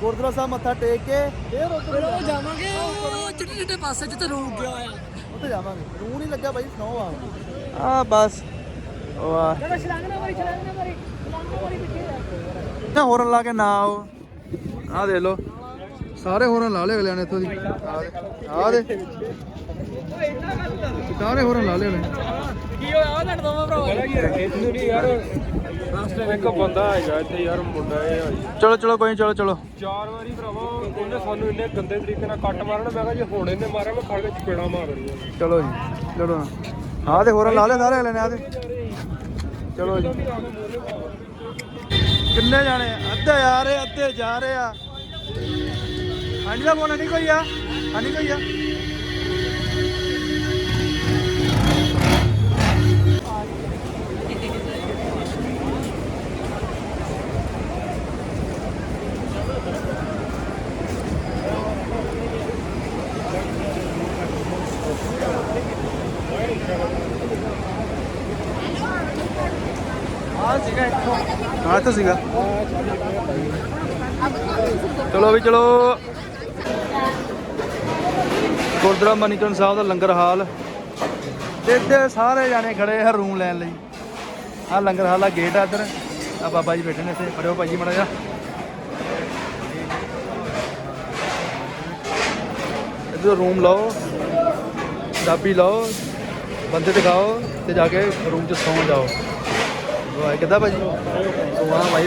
ਗੁਰਦੁਆਰਾ ਸਾਹਿਬ ਮੱਥਾ ਟੇਕ ਕੇ ਫੇਰ ਉੱਧਰ ਉਹ ਜਾਵਾਂਗੇ। ਉਹ ਚਿੱਟੇ ਚਿੱਟੇ ਪਾਸੇ ਜਿੱਥੇ ਰੂਮ ਗਿਆ ਹੋਇਆ। ਉੱਥੇ ਜਾਵਾਂਗੇ। ਰੂਮ ਨਹੀਂ ਲੱਗਾ ਬਾਈ ਸਨੋ ਆ। ਆ ਬਸ। ਵਾਹ। ਚਲੋ ਛਲਾਂਗ ਨਾ ਮਾਰੀ ਛਲਾਂਗ ਨਾ ਮਾਰੀ। ਛਲਾਂਗ ਨਾ ਮਾਰੀ ਪਿੱਛੇ ਨਾ ਹੋਰਨ ਲਾ ਕੇ ਨਾ ਆਓ ਆ ਦੇ ਲੋ ਸਾਰੇ ਹੋਰਨ ਲਾ ਲਏ ਅਗਲਿਆਂ ਨੇ ਇੱਥੋਂ ਦੀ। ਆ ਦੇ। ਸਾਰੇ ਹੋਰਨ ਲਾ ਲਏ ਅਗਲੇ ਨੇ। ਕੀ ਹੋਇਆ? ਉਹ ਦੋਵਾਂ ਭਰਾ ਇਹਨੂੰ ਨਹੀਂ ਯਾਰ। ਰਾਸਤੇ ਵਿੱਚ ਇੱਕ ਬੰਦਾ ਹੈਗਾ ਇੱਥੇ ਯਾਰ ਮੁੰਡਾ ਇਹ ਆ ਜੀ। ਚਲੋ ਚਲੋ ਕੋਈ ਨੀ, ਚਲੋ ਚਲੋ। ਚਾਰ ਵਾਰੀ ਭਰਾਵਾ ਉਹਨੇ ਸਾਨੂੰ ਇੰਨੇ ਗੰਦੇ ਤਰੀਕੇ ਨਾਲ ਕੱਟ ਮਾਰਨਾ ਮੈਂ ਕਿਹਾ ਜੇ ਹੁਣ ਇਹਨੇ ਮਾਰਿਆ ਮੈਂ ਖੜ ਕੇ ਚਪੇੜਾ ਮਾਰਨੀ ਆ ਚਲੋ ਜੀ ਚਲੋ ਆ ਦੇ ਹੋਰਨ ਲਾ ਲਏ ਸਾਰੇ ਅਗਲੇ ਨੇ ਆ ਦੇ। ਚਲੋ ਜੀ। ਕਿੰਨੇ ਜਾਣੇ ਆ? ਅੱਧੇ ਆ ਰਹੇ ਅੱਧੇ ਜਾ ਰਹੇ ਆ। ਹਾਂਜੀ ਦਾ ਫੋਨ ਨਹੀਂ ਕੋਈ ਆ ਹਾਂਜੀ ਕੋਈ ਆ ਆ ਸੀਗਾ ਇੱਥੋਂ ਹਾਂ ਤਾਂ ਸੀਗਾ ਚਲੋ ਵੀ ਚਲੋ ਗੁਰਦੁਆਰਾ ਮਨੀਕਰਨ ਸਾਹਿਬ ਦਾ ਲੰਗਰ ਹਾਲ। ਤੇ ਇੱਥੇ ਸਾਰੇ ਜਾਣੇ ਖੜੇ ਆ ਰੂਮ ਲੈਣ ਲਈ। ਆ ਲੰਗਰ ਹਾਲ ਦਾ ਗੇਟ ਆ ਇੱਧਰ। ਆ ਬਾਬਾ ਜੀ ਬੈਠੇ ਨੇ ਇੱਥੇ। ਪੜਿਓ ਭਾਜੀ ਮੜਾ ਜਾ ਇੱਧਰ ਰੂਮ ਲਓ। ਚਾਬੀ ਲਓ। ਬੰਦੇ ਦਿਖਾਓ ਤੇ ਜਾ ਕੇ ਰੂਮ 'ਚ ਸੌਂ ਜਾਓ। ਵਾਹ ਕਿੱਦਾਂ ਭਾਜੀ ਸੋਹਣਾ ਭਾਈ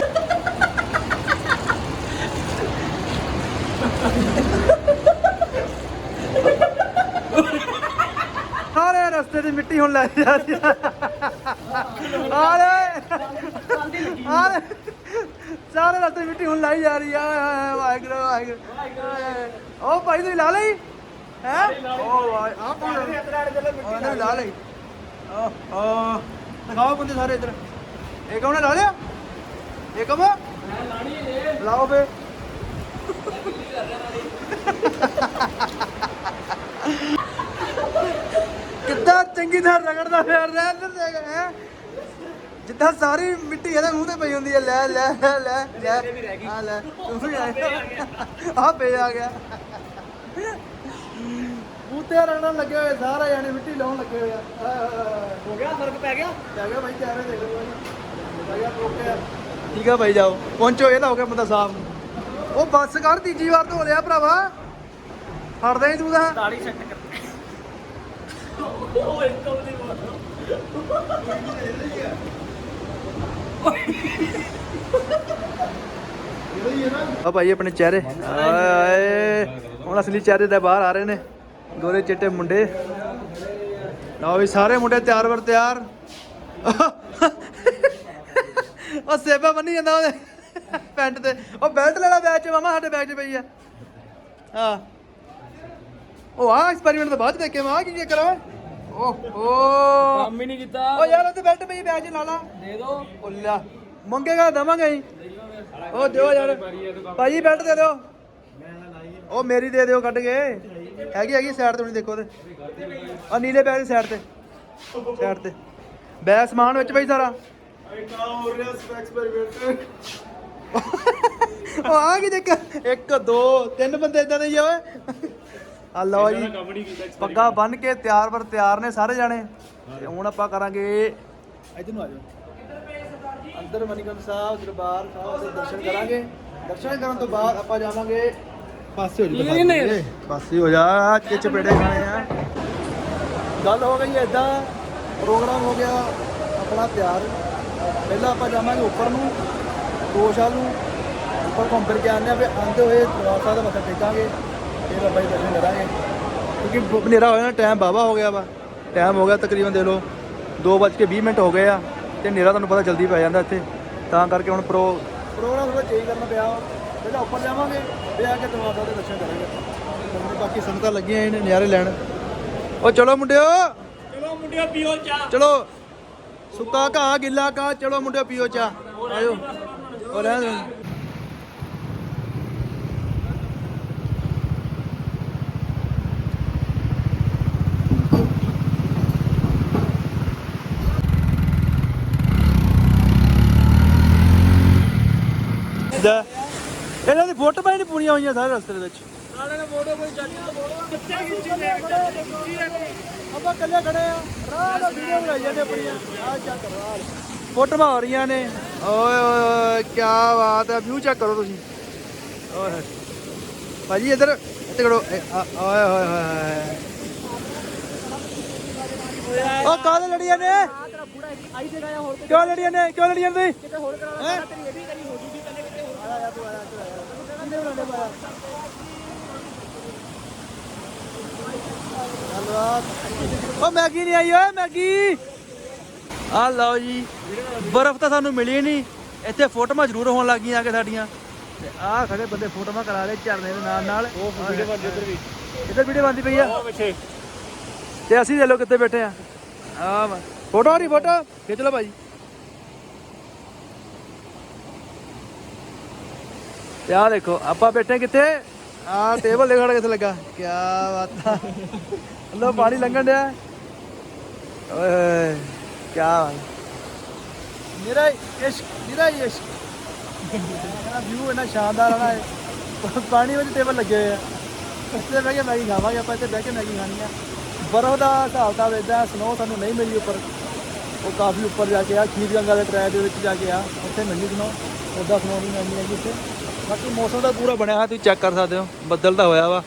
ਸਾਰੇ ਰਸਤੇ ਦੀ ਮਿੱਟੀ ਹੁਣ ਲੈ ਜਾ ਰਹੀ ਆ। ਸਾਰੇ ਸਾਰੇ ਸਾਰੇ ਰਸਤੇ ਮਿੱਟੀ ਹੁਣ ਲਾਈ ਜਾ ਰਹੀ ਆ। ਵਾਹਿਗੁਰੂ ਵਾਹਿਗੁਰੂ। ਉਹ ਭਾਈ ਤੁਸੀਂ ਲਾ ਲਈ? ਹੈ? ਉਹ ਵਾਹ ਆ ਉਹਨੇ ਲਾ ਲਈ। ਓ ਦਿਖਾਓ ਬੰਦੇ ਸਾਰੇ ਇੱਧਰ। ਇਹ ਕੌਣ ਲਾ ਲਿਆ? ਇਹ ਕਮ ਲਾਓ ਫੇ। ਚੰਗੀ ਤਰ੍ਹਾਂ ਰਗੜਦਾ ਫੇਰ ਰਿਹਾ ਇੱਧਰ ਦੇਖ ਹੈ? ਜਿੱਦਾਂ ਸਾਰੀ ਮਿੱਟੀ ਇਹਦੇ ਮੂੰਹ ਤੇ ਪਈ ਹੁੰਦੀ ਹੈ ਲੈ ਲੈ ਲੈ ਲੈ ਲੈ। ਆ ਲੈ। ਤੂੰ ਵੀ ਆ ਆ ਪੇ ਆ ਗਿਆ। ਬੂਤੇ ਰਗੜਨ ਲੱਗੇ ਹੋਏ ਸਾਰੇ ਜਾਣੇ ਮਿੱਟੀ ਲਾਉਣ ਲੱਗੇ ਹੋਏ ਆ। ਹੋ ਗਿਆ? ਫ਼ਰਕ ਪੈ ਗਿਆ? ਪੈ ਗਿਆ ਭਾਈ ਕੈਮਰੇ ਦੇਖ ਲਓ ਭਾਈ ਗਿਆ ਓਕੇ ਆ ਠੀਕ ਆ ਭਾਈ ਜਾਓ। ਪਹੁੰਚੋ ਇਹਦਾ ਹੋ ਗਿਆ ਬੰਦਾ ਸਾਫ਼। ਉਹ ਬੱਸ ਕਰ ਤੀਜੀ ਵਾਰ ਧੋ ਲਿਆ ਭਰਾਵਾ। ਹਟਦਾ ਹੀ ਤੂੰ ਤਾਂ। ਤਾਲੀ ਸੈੱਟ ਕਰ। ਉਹ ਇੱਕ ਉਹਦੀ ਆ ਭਾਈ ਆਪਣੇ ਚਿਹਰੇ। ਆਏ ਹੁਣ ਅਸਲੀ ਚਿਹਰੇ ਦੇ ਬਾਹਰ ਆ ਰਹੇ ਨੇ। ਗੋਰੇ ਚਿੱਟੇ ਮੁੰਡੇ। ਲਓ ਵੀ ਸਾਰੇ ਮੁੰਡੇ ਤਿਆਰ ਵਰ ਤਿਆਰ। ਉਹ ਸੇਬਾ ਬੰਨੀ ਜਾਂਦਾ ਉਹਦੇ। ਪੈਂਟ ਤੇ। ਉਹ ਬੈਲਟ ਲੈਣਾ ਬੈਗ 'ਚ। ਮਾਮਾ, ਸਾਡੇ ਬੈਗ 'ਚ ਪਈ ਆ। ਹਾਂ। ਉਹ ਆ ਐਕਸਪੈਰੀਮੈਂਟ ਤੋਂ ਬਾਅਦ ਦੇਖੇ ਮਾ ਕੀ ਕੀ ਕਰਾਂ? ਓਹ। ਓ ਕੰਮ ਹੀ ਨਹੀਂ ਕੀਤਾ। ਉਹ ਯਾਰ ਉੱਤੇ ਬੈਲਟ ਪਈ ਬੈਗ 'ਚ ਲਾ ਲਾ। ਦੇ ਦੋ। ਉਹ ਲੈ ਮੰਗੇਗਾ ਦਵਾਂਗੇ ਹੀ ਉਹ ਦਿਓ ਯਾਰ। ਭਾਜੀ ਬੈਲਟ ਦੇ ਦਿਓ। ਉਹ ਮੇਰੀ ਦੇ ਦਿਓ ਕੱਢ ਕੇ। ਹੈਗੀ ਹੈਗੀ ਸਾਈਡ ਤੋਂ ਨਹੀਂ ਦੇਖੋ ਤੇ। ਆ ਨੀਲੇ ਬੈਗ ਦੀ ਸਾਈਡ ਤੇ। ਸਾਈਡ ਤੇ। ਬੈਗ ਸਮਾਨ ਵਿੱਚ ਪਈ ਸਾਰਾ। ਉਹ ਆ ਕੀ ਦੇਖ ਇੱਕ ਦੋ ਤਿੰਨ ਬੰਦੇ ਇਦਾਂ ਦੇ ਹੀ ਆ ਓਏ। ਆ ਲਓ ਜੀ ਪੱਗਾ ਬੰਨ ਕੇ ਤਿਆਰ ਪਰ ਤਿਆਰ ਨੇ ਸਾਰੇ ਜਾਣੇ। ਤੇ ਹੁਣ ਆਪਾਂ ਕਰਾਂਗੇ ਇੱਧਰ ਨੂੰ ਆ ਜਾਓ। ਅੰਦਰ ਮਨੀਕਰਨ ਸਾਹਿਬ ਦਰਬਾਰ ਸਾਹਿਬ ਦੇ ਦਰਸ਼ਨ ਕਰਾਂਗੇ। ਦਰਸ਼ਨ ਕਰਨ ਤੋਂ ਬਾਅਦ ਆਪਾਂ ਜਾਵਾਂਗੇ ਪਾਸੇ ਹੋ ਨੇ। ਪਾਸੇ ਹੋ ਜਾ ਕਿ ਚਪੇੜੇ ਖਾਣੇ ਆ। ਗੱਲ ਹੋ ਗਈ ਐਦਾਂ ਪ੍ਰੋਗਰਾਮ ਹੋ ਗਿਆ ਆਪਣਾ ਤਿਆਰ। ਪਹਿਲਾਂ ਆਪਾਂ ਜਾਵਾਂਗੇ ਉੱਪਰ ਨੂੰ ਦੋਸ਼ਾਲ ਨੂੰ। ਉੱਪਰ ਘੁੰਮ ਫਿਰ ਕੇ ਆਉਂਦੇ ਆ ਫਿਰ ਆਉਂਦੇ ਹੋਏ ਦਰਬਾਰ ਸਾਹਿਬ ਦਾ ਮੱਥਾ ਟੇਕਾਂਗੇ। ਫਿਰ ਆਪਾਂ ਜੀ ਦਰਸ਼ਨ ਕਰਾਂਗੇ ਕਿਉਂਕਿ ਹਨੇਰਾ ਹੋ ਜਾਣਾ ਟਾਈਮ ਬਾਬਾ ਹੋ ਗਿਆ ਵਾ। ਟਾਈਮ ਹੋ ਗਿਆ ਤਕਰੀਬਨ ਦੇ ਲਓ 2:20 ਮਿੰਟ ਹੋ ਗਏ ਆ ਤੇ ਹਨੇਰਾ ਤੁਹਾਨੂੰ ਪਤਾ ਜਲਦੀ ਪੈ ਜਾਂਦਾ ਇੱਥੇ। ਤਾਂ ਕਰਕੇ ਹੁਣ ਪ੍ਰੋ ਪ੍ਰੋਗਰਾਮ ਥੋੜਾ ਚੇਂਜ ਕਰਨਾ ਪਿਆ ਪਹਿਲਾਂ ਉੱਪਰ ਜਾਵਾਂਗੇ ਫਿਰ ਆ ਕੇ ਸਾਹਿਬ ਦੇ ਦਰਸ਼ਨ ਕਰਾਂਗੇ। ਤੇ ਬਾਕੀ ਸੰਗਤਾਂ ਲੱਗੀਆਂ ਇਹਨੇ ਨਜ਼ਾਰੇ ਲੈਣ। ਉਹ ਚਲੋ ਮੁੰਡਿਓ। ਚਲੋ ਮੁੰਡਿਓ ਪੀਓ ਚਾਹ। ਚਲੋ। ਸੁੱਕਾ ਘਾਹ ਗਿੱਲਾ ਘਾਹ ਚਲੋ ਮੁੰਡਿਓ ਪੀਓ ਚਾਹ। ਆਇਓ। ਉਹ ਰਹਿਣ ਜਾ ਇਹਨਾਂ ਦੀ ਫੋਟੋ ਪਾਈ ਨਹੀਂ ਪੂਰੀਆਂ ਹੋਈਆਂ ਸਾਰੇ ਰਸਤੇ ਦੇ ਵਿੱਚ। ਨਾਲੇ ਨੇ ਫੋਟੋ ਕੋਈ ਚੱਲੀ ਕਿੱਥੇ ਖਿੱਚੀ ਲੈ ਆਪਾਂ ਕੱਲੇ ਖੜੇ ਆ। ਰਾਹ ਦਾ ਵੀਡੀਓ ਬਣਾਈ ਜਾਂਦੇ ਆਪਣੀਆਂ। ਆ ਚੈੱਕ ਕਰੋ ਫੋਟੋਆਂ ਹੋ ਰਹੀਆਂ ਨੇ। ਓਏ ਓਏ ਕੀ ਬਾਤ ਹੈ। ਵਿਊ ਚੈੱਕ ਕਰੋ ਤੁਸੀਂ। ਓਏ। ਹੋਏ। ਭਾਜੀ ਇੱਧਰ ਇੱਥੇ ਆ- ਓਏ ਹੋਏ ਹੋਏ ਹੋਏ ਉਹ ਕਾਹਦੇ ਲੜੀਆਂ ਨੇ? ਤੇਰਾ ਬੁੜਾ ਆਈ ਜਗ੍ਹਾ ਜਾਂ ਹੋਰ ਕਿਉਂ ਲੜੀਆਂ ਨੇ? ਕਿਉਂ ਲੜੀਆਂ ਨੇ ਤੁਸੀਂ? ਕਿਤੇ ਹੋਰ ਕਰਾ? ਤੇਰੀ ਇਹ ਵੀ ਕਰੀ ਹੋ ਜੂਗੀ ਪਹਿਲੇ ਕਿਤੇ ਹੋਰ ਓ ਮੈਗੀ ਨਹੀਂ ਆਈ ਓਏ ਮੈਗੀ ਆ ਲਓ ਜੀ ਬਰਫ਼ ਤਾਂ ਸਾਨੂੰ ਮਿਲੀ ਨਹੀਂ ਇੱਥੇ ਫੋਟੋਆਂ ਜ਼ਰੂਰ ਹੋਣ ਲੱਗੀਆਂ ਆ ਕੇ ਸਾਡੀਆਂ ਤੇ ਆ ਖੜੇ ਬੰਦੇ ਫੋਟੋਆਂ ਕਰਾ ਰਹੇ ਝਰਨੇ ਦੇ ਨਾਲ ਨਾਲ ਉਹ ਵੀਡੀਓ ਬਣਦੀ ਇੱਧਰ ਵੀ ਇੱਧਰ ਵੀਡੀਓ ਬਣਦੀ ਪਈ ਆ ਤੇ ਅਸੀਂ ਦੇ ਲੋ ਕਿੱਥੇ ਬੈਠੇ ਆ ਆ ਫੋਟੋ ਨਹੀਂ ਫੋਟੋ ਖਿੱਚ ਲਓ ਭਾਜੀ ਤੇ ਆ ਦੇਖੋ, ਆਪਾਂ ਬੈਠੇ ਕਿੱਥੇ? ਆ ਟੇਬਲ ਦੇਖੜ ਕਿੱਥੇ ਲੱਗਾ? ਕੀ ਬਾਤ ਆ। ਲੋ ਪਾਣੀ ਲੰਘਣ ਡਿਆ। ਓਏ ਕੀ ਮੇਰਾ ਇਸ਼ਕ ਮੇਰਾ ਇਸ਼ਕ। ਇਹਦਾ ਵਿਊ ਇੰਨਾ ਸ਼ਾਨਦਾਰ ਆਣਾ ਹੈ ਪਾਣੀ ਵਿੱਚ ਟੇਬਲ ਲੱਗੇ ਹੋਏ ਆ। ਇੱਥੇ ਬਹਿ ਕੇ ਮੈਗੀ ਖਾਵਾਂਗੇ ਆਪਾਂ, ਇੱਥੇ ਬਹਿ ਕੇ ਮੈਗੀ ਖਾਣੀ ਆ। ਬਰਫ਼ ਦਾ ਹਿਸਾਬ ਤਾਂ ਇਦਾਂ ਸਨੋ ਸਾਨੂੰ ਨਹੀਂ ਮਿਲੀ ਉੱਪਰ। ਉਹ ਕਾਫੀ ਉੱਪਰ ਜਾ ਕੇ ਆ, ਖੀਰ ਗੰਗਾ ਦੇ ਟਰੈਕ ਦੇ ਵਿੱਚ ਜਾ ਕੇ ਆ। ਉੱਥੇ ਮਿਲੀ ਸਨੋ ਉਹਦਾ ਸਨੋ ਨਹੀਂ ਮਿਲਣੀ ਹੈਗੀ ਉੱਥੇ ਬਾਕੀ ਮੌਸਮ ਦਾ ਪੂਰਾ ਬਣਿਆ ਹੋਇਆ ਤੁਸੀਂ ਚੈੱਕ ਕਰ ਸਕਦੇ ਹੋ ਬੱਦਲ ਤਾਂ ਹੋਇਆ ਵਾ।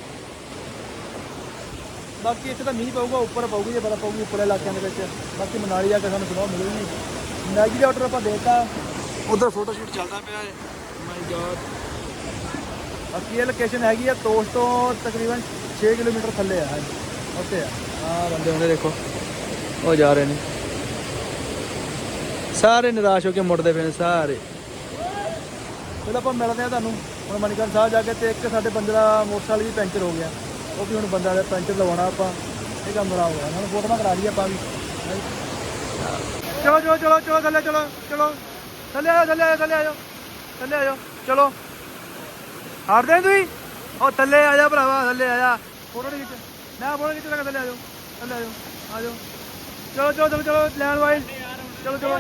ਬਾਕੀ ਇੱਥੇ ਤਾਂ ਮੀਂਹ ਪਊਗਾ ਉੱਪਰ ਪਊਗੀ ਜੇ ਬਰਫ਼ ਪਊਗੀ ਉੱਪਰਲੇ ਇਲਾਕਿਆਂ ਦੇ ਵਿੱਚ। ਬਾਕੀ ਮਨਾਲੀ ਜਾ ਕੇ ਸਾਨੂੰ ਸਨੋ ਮਿਲੂਗੀ ਮੈਗੀ ਦਾ ਆਰਡਰ ਆਪਾਂ ਦੇਤਾ। ਉਧਰ ਫੋਟੋ ਸ਼ੂਟ ਚੱਲਦਾ ਪਿਆ ਹੈ। ਮਾਈ ਗॉड ਬਾਕੀ ਇਹ ਲੋਕੇਸ਼ਨ ਹੈਗੀ ਆ ਤੋਸ਼ ਤੋਂ ਤਕਰੀਬਨ 6 ਕਿਲੋਮੀਟਰ ਥੱਲੇ ਆ। ਉੱਥੇ ਆ। ਆ ਬੰਦੇ ਹੁੰਦੇ ਦੇਖੋ ਉਹ ਜਾ ਰਹੇ ਨੇ। ਸਾਰੇ ਨਿਰਾਸ਼ ਹੋ ਕੇ ਮੁੜਦੇ ਪਏ ਨੇ ਸਾਰੇ। ਚਲੋ ਆਪਾਂ ਮਿਲਦੇ ਆ ਤੁਹਾਨੂੰ। ਹੁਣ ਮਨੀਕਰਨ ਸਾਹਿਬ ਜਾ ਕੇ ਤੇ ਇੱਕ ਸਾਡੇ ਬੰਦੇ ਦਾ ਮੋਟਰਸਾਈਕਲ ਵੀ ਪੈਂਚਰ ਹੋ ਗਿਆ। ਉਹ ਵੀ ਹੁਣ ਬੰਦਾ ਦਾ ਪੈਂਚਰ ਲਵਾਉਣਾ ਆਪਾਂ। ਇਹ ਕੰਮ ਖਰਾਬ ਹੋ ਗਿਆ। ਹੁਣ ਫੋਟੋਆਂ ਕਰਾ ਲਈ ਆਪਾਂ ਵੀ। ਚਲੋ ਚਲੋ ਚਲੋ ਚਲੋ, ਥੱਲੇ ਚਲੋ ਚਲੋ। ਥੱਲੇ ਆਓ ਥੱਲੇ ਆਓ ਥੱਲੇ ਆਓ ਥੱਲੇ ਆਓ ਚਲੋ। ਹਾਰਦੇ ਤੁਸੀਂ? ਉਹ ਥੱਲੇ ਆ ਜਾ ਭਰਾਵਾ, ਥੱਲੇ ਆ ਜਾ। ਫੋਟੋ ਨਹੀਂ ਖਿੱਚ ਨਾ ਫੋਟੋ ਖਿੱਚ ਲਗਾ, ਥੱਲੇ ਆ ਜਾਓ। ਥੱਲੇ ਆ ਜਾਓ। ਆ ਜਾਓ। ਚਲੋ ਚਲੋ ਚਲੋ ਚਲੋ, ਲੈਣ ਵਾਈਜ਼ ਚਲੋ ਚਲੋ।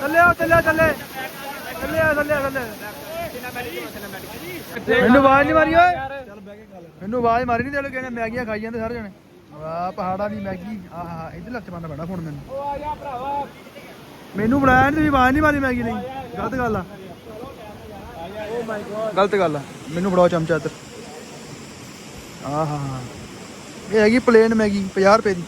ਥੱਲੇ ਆਓ, ਥੱਲੇ ਥੱਲੇ। ਮੈਨੂੰ ਆਵਾਜ਼ ਨਹੀਂ ਮਾਰੀ ਓਏ। ਮੈਨੂੰ ਆਵਾਜ਼ ਮਾਰੀ ਨਹੀਂ ਤੇ ਕਹਿੰਦੇ ਮੈਗੀਆਂ ਖਾਈ ਜਾਂਦੇ ਸਾਰੇ ਜਣੇ। ਵਾਹ ਪਹਾੜਾ ਦੀ ਮੈਗੀ। ਆਹਾ ਇਧਰ ਲੱਤ ਬੰਨ ਬੜਾ ਫੋਨ ਮੈਨੂੰ। ਉਹ ਆ ਜਾ ਭਰਾਵਾ। ਮੈਨੂੰ ਬਣਾਇਆ ਨਹੀਂ ਆਵਾਜ਼ ਨਹੀਂ ਮਾਰੀ ਮੈਗੀ ਲਈ। ਗਲਤ ਗੱਲ ਆ। ਗॉड ਗਲਤ ਗੱਲ ਆ। ਮੈਨੂੰ ਫੜਾਓ ਚਮਚਾ ਇੱਧਰ। ਆਹਾ। ਇਹ ਹੈਗੀ ਪਲੇਨ ਮੈਗੀ 50 ਰੁਪਏ ਦੀ।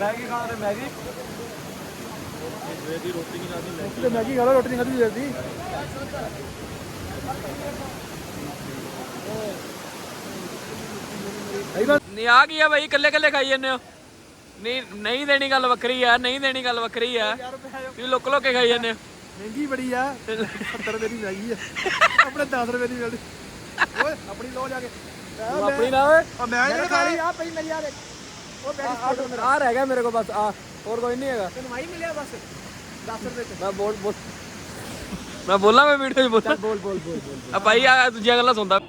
ਮੈਗੀ ਖਾ ਰਹੇ ਮੈਗੀ? ਤੇ ਮੈਗੀ ਖਾ ਲਓ ਰੋਟੀ ਨਹੀਂ ਖਾਧੀ ਜਲਦੀ ਨਹੀਂ ਆ ਕੀ ਆ ਬਾਈ ਇਕੱਲੇ ਇਕੱਲੇ ਖਾਈ ਜਾਂਦੇ ਹੋ ਨਹੀਂ ਨਹੀਂ ਦੇਣੀ ਗੱਲ ਵੱਖਰੀ ਆ ਨਹੀਂ ਦੇਣੀ ਗੱਲ ਵੱਖਰੀ ਆ ਤੁਸੀਂ ਲੁੱਕ ਲੁੱਕ ਕੇ ਖਾਈ ਜਾਂਦੇ ਹੋ ਮਹਿੰਗੀ ਬੜੀ ਆ 70 ਰੁਪਏ ਦੀ ਮੈਗੀ ਆ ਆਪਣੇ 10 ਰੁਪਏ ਦੀ ਮਿਲਦੀ ਓਏ ਆਪਣੀ ਲੋ ਜਾ ਕੇ ਤੂੰ ਆਪਣੀ ਨਾ ਓਏ ਆ ਮੈਂ ਨਹੀਂ ਖਾਣੀ ਆ ਪਈ ਮੇਰੀ ਯਾਰ ਉਹ ਬੈਠ ਆ ਰਹਿ ਗਿਆ ਮੇਰੇ ਕੋਲ ਬਸ ਆ ਹੋਰ ਕੋਈ ਨਹੀਂ ਹੈਗਾ ਤੈਨੂੰ ਮਾਈ ਮਿਲਿਆ ਬਸ 10 ਰੁਪਏ ਮੈਂ ਬੋਲ ਬੋਲ। ਮੈਂ ਬੋਲਾਂ ਮੈਂ ਵੀਡੀਓ 'ਚ ਬੋਲਾਂ? ਬੋਲ ਬੋਲ ਬੋਲ ਆ ਭਾਈ ਆ ਦੂਜੀਆਂ ਗੱਲਾਂ ਸੁਣਦਾ।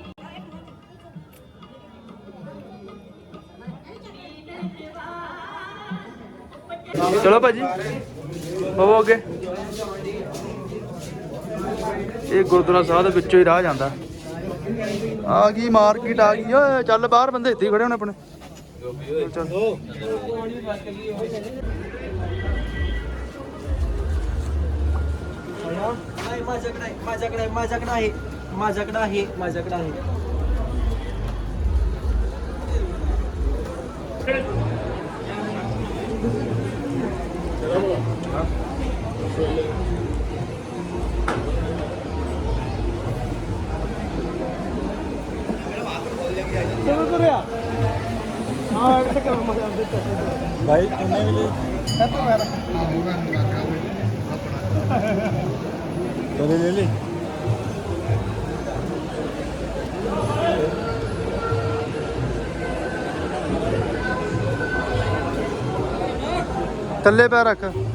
ਚਲੋ ਭਾਜੀ ਹੋਵੋ ਅੱਗੇ। ਇਹ ਗੁਰਦੁਆਰਾ ਸਾਹਿਬ ਦੇ ਵਿੱਚੋਂ ਹੀ ਰਾਹ ਜਾਂਦਾ। ਆ ਗਈ ਮਾਰਕੀਟ ਆ ਗਈ। ਓਏ ਚੱਲ ਬਾਹਰ ਬੰਦੇ ਇੱਥੇ ਹੀ ਖੜੇ ਹੋਣੇ ਆਪਣੇ। ਚੱਲ। नाही माझ्याकडे आहे माझ्याकडे आहे माझ्याकडे आहे माझ्याकडे आहे माझ्याकडे आहे ਥੱਲੇ ਪੈਰ ਰੱਖ ਇੰਨੀ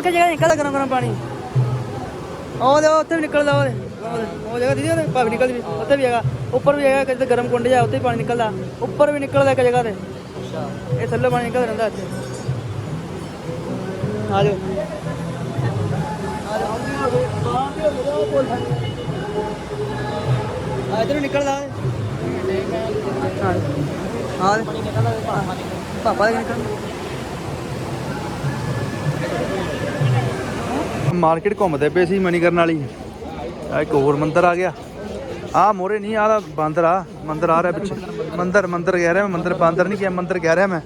ਨਹੀਂ ਜਗ੍ਹਾ ਨਿਕਲਦਾ ਗਰਮ ਗਰਮ ਪਾਣੀ। ਉਹ ਦੇ ਉੱਥੇ ਵੀ ਨਿਕਲਦਾ ਉਹ ਉਹ ਜਗ੍ਹਾ ਦੀਦੀ ਉਹਦੇ ਭਾਵ ਨਿਕਲਦੀ ਵੀ, ਉੱਥੇ ਵੀ ਹੈਗਾ। ਉੱਪਰ ਵੀ ਹੈਗਾ, ਕਿਤੇ ਗਰਮ ਕੁੰਡ ਜਾ ਉੱਥੇ ਪਾਣੀ ਨਿਕਲਦਾ। ਉੱਪਰ ਵੀ ਨਿਕਲਦਾ ਇੱਕ ਜਗ੍ਹਾ ਤੇ। ਇਹ ਥੱਲੇ ਪਾਣੀ ਨਿਕਲਦਾ ਰਹਿੰਦਾ ਇੱਥੇ। ਆ ਜਾਓ। ਆ ਇਧਰੋਂ ਨਿਕਲਦਾ ਹਾਂ। ਹਾਂ ਪਾਪਾ ਦਾ ਨਿਕਲਦਾ ਮਾਰਕੀਟ ਘੁੰਮਦੇ ਪਏ ਸੀ ਮਨੀਕਰਨ ਵਾਲੀ। ਆ ਇੱਕ ਹੋਰ ਮੰਦਰ ਆ ਗਿਆ। ਆ ਮੋਰੇ ਨਹੀਂ ਆ ਬਾਂਦਰ ਆ ਮੰਦਰ ਆ ਰਿਹਾ ਪਿੱਛੇ। ਮੰਦਰ ਮੰਦਰ ਕਹਿ ਰਿਹਾ ਮੈਂ ਮੰਦਿਰ ਬਾਂਦਰ ਨਹੀਂ ਕਿਹਾ ਮੰਦਰ ਕਹਿ ਰਿਹਾ ਮੈਂ।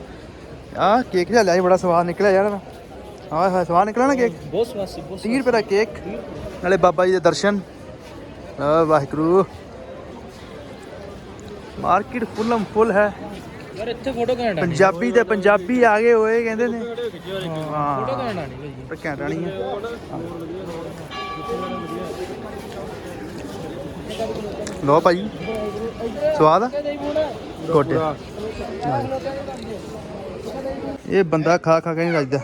ਆ ਕੇਕ ਜਿਹਾ ਲਿਆ ਬੜਾ ਸਵਾਦ ਨਿਕਲਿਆ ਯਾਰ। ਮੈਂ ਹਾਂ ਸਵਾਦ ਨਿਕਲਿਆ ਨਾ ਕੇਕ? ਬਹੁਤ ਸਵਾਦ ਸੀ ਬਹੁਤ 30 ਰੁਪਏ ਦਾ ਕੇਕ। ਨਾਲੇ ਬਾਬਾ ਜੀ ਦੇ ਦਰਸ਼ਨ। ਵਾਹਿਗੁਰੂ। ਮਾਰਕੀਟ ਫੁੱਲਮ ਫੁੱਲ ਹੈ। ਯਾਰ ਇੱਥੇ ਫੋਟੋ ਘੈਂਟ ਪੰਜਾਬੀ ਤੇ ਪੰਜਾਬੀ ਆ ਗਏ ਹੋਏ ਕਹਿੰਦੇ ਨੇ। ਹਾਂ। ਘੈਂਟ ਆਣੀ ਭਾਈ ਪਰ ਘੈਂਟ ਆਣੀ ਹੈ ਲੋ ਭਾਈ ਸਵਾਦ ਗੋਡੇ ਇਹ ਬੰਦਾ ਖਾ ਖਾ ਕੇ ਨਹੀਂ ਰੱਜਦਾ।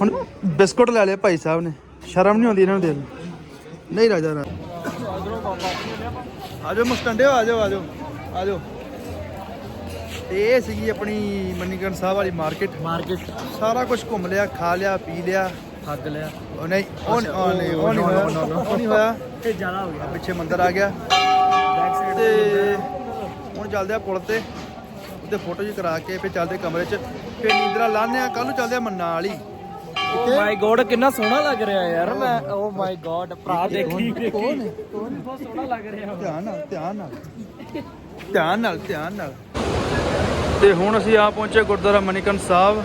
ਹੁਣ ਬਿਸਕੁਟ ਲੈ ਲਿਆ ਭਾਈ ਸਾਹਿਬ ਨੇ। ਸ਼ਰਮ ਨਹੀਂ ਆਉਂਦੀ ਇਹਨਾਂ ਨੂੰ ਨੂੰ। ਨਹੀਂ ਰਾਜਾ ਰਾ ਆਜੋ ਮੁਸਟੰਡਿਓ ਆਜੋ ਆਜੋ ਆਜੋ ਤੇ ਇਹ ਸੀਗੀ ਆਪਣੀ ਮੰਨੀਗੜ੍ਹ ਸਾਹਿਬ ਵਾਲੀ ਮਾਰਕੀਟ ਮਾਰਕੀਟ ਸਾਰਾ ਕੁਝ ਘੁੰਮ ਲਿਆ ਖਾ ਲਿਆ ਪੀ ਲਿਆ। ਹੱਦ ਲਿਆ। ਉਹ ਨਹੀਂ ਉਹ ਨਹੀਂ ਉਹ ਨਹੀਂ ਹੋਇਆ। ਨਹੀਂ ਹੋਇਆ। ਤੇ ਜ਼ਿਆਦਾ ਹੋ ਗਿਆ। ਪਿੱਛੇ ਮੰਦਿਰ ਆ ਗਿਆ। ਤੇ ਹੁਣ ਚੱਲਦੇ ਆ ਪੁਲ ਤੇ। ਉੱਤੇ ਫੋਟੋ ਜੀ ਕਰਾ ਕੇ ਫੇ ਚੱਲਦੇ ਕਮਰੇ 'ਚ। ਫੇ ਨੀਂਦਰਾ ਲਾਣੇ ਆ ਕੱਲ ਨੂੰ ਚੱਲਦੇ ਆ ਮਨਾਲੀ। ਓ ਮਾਈ ਗੋਡ ਕਿੰਨਾ ਸੋਹਣਾ ਲੱਗ ਰਿਹਾ ਯਾਰ ਮੈਂ। ਓ ਮਾਈ ਗੋਡ ਭਰਾ ਦੇਖੀ ਕੋਣ ਕੋਣ ਬਹੁਤ ਸੋਹਣਾ ਲੱਗ ਰਿਹਾ। ਧਿਆਨ ਨਾਲ ਧਿਆਨ ਨਾਲ। ਧਿਆਨ ਨਾਲ ਧਿਆਨ ਨਾਲ। ਤੇ ਹੁਣ ਅਸੀਂ ਆ ਪਹੁੰਚੇ ਗੁਰਦੁਆਰਾ ਮਨੀਕਰਨ ਸਾਹਿਬ।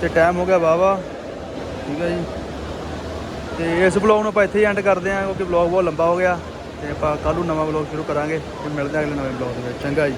ਤੇ ਟਾਈਮ ਹੋ ਗਿਆ ਵਾਵਾ ਠੀਕ ਹੈ ਜੀ। ਤੇ ਇਸ ਬਲੌਗ ਨੂੰ ਆਪਾਂ ਇੱਥੇ ਹੀ ਐਂਡ ਕਰਦੇ ਹਾਂ, ਕਿਉਂਕਿ ਬਲੌਗ ਬਹੁਤ ਲੰਬਾ ਹੋ ਗਿਆ। ਤੇ ਆਪਾਂ ਕੱਲ੍ਹ ਨੂੰ ਨਵਾਂ ਬਲੌਗ ਸ਼ੁਰੂ ਕਰਾਂਗੇ। ਤੇ ਮਿਲਦੇ ਹਾਂ ਅਗਲੇ ਨਵੇਂ ਬਲੌਗ ਦੇ ਵਿੱਚ। ਚੰਗਾ ਜੀ।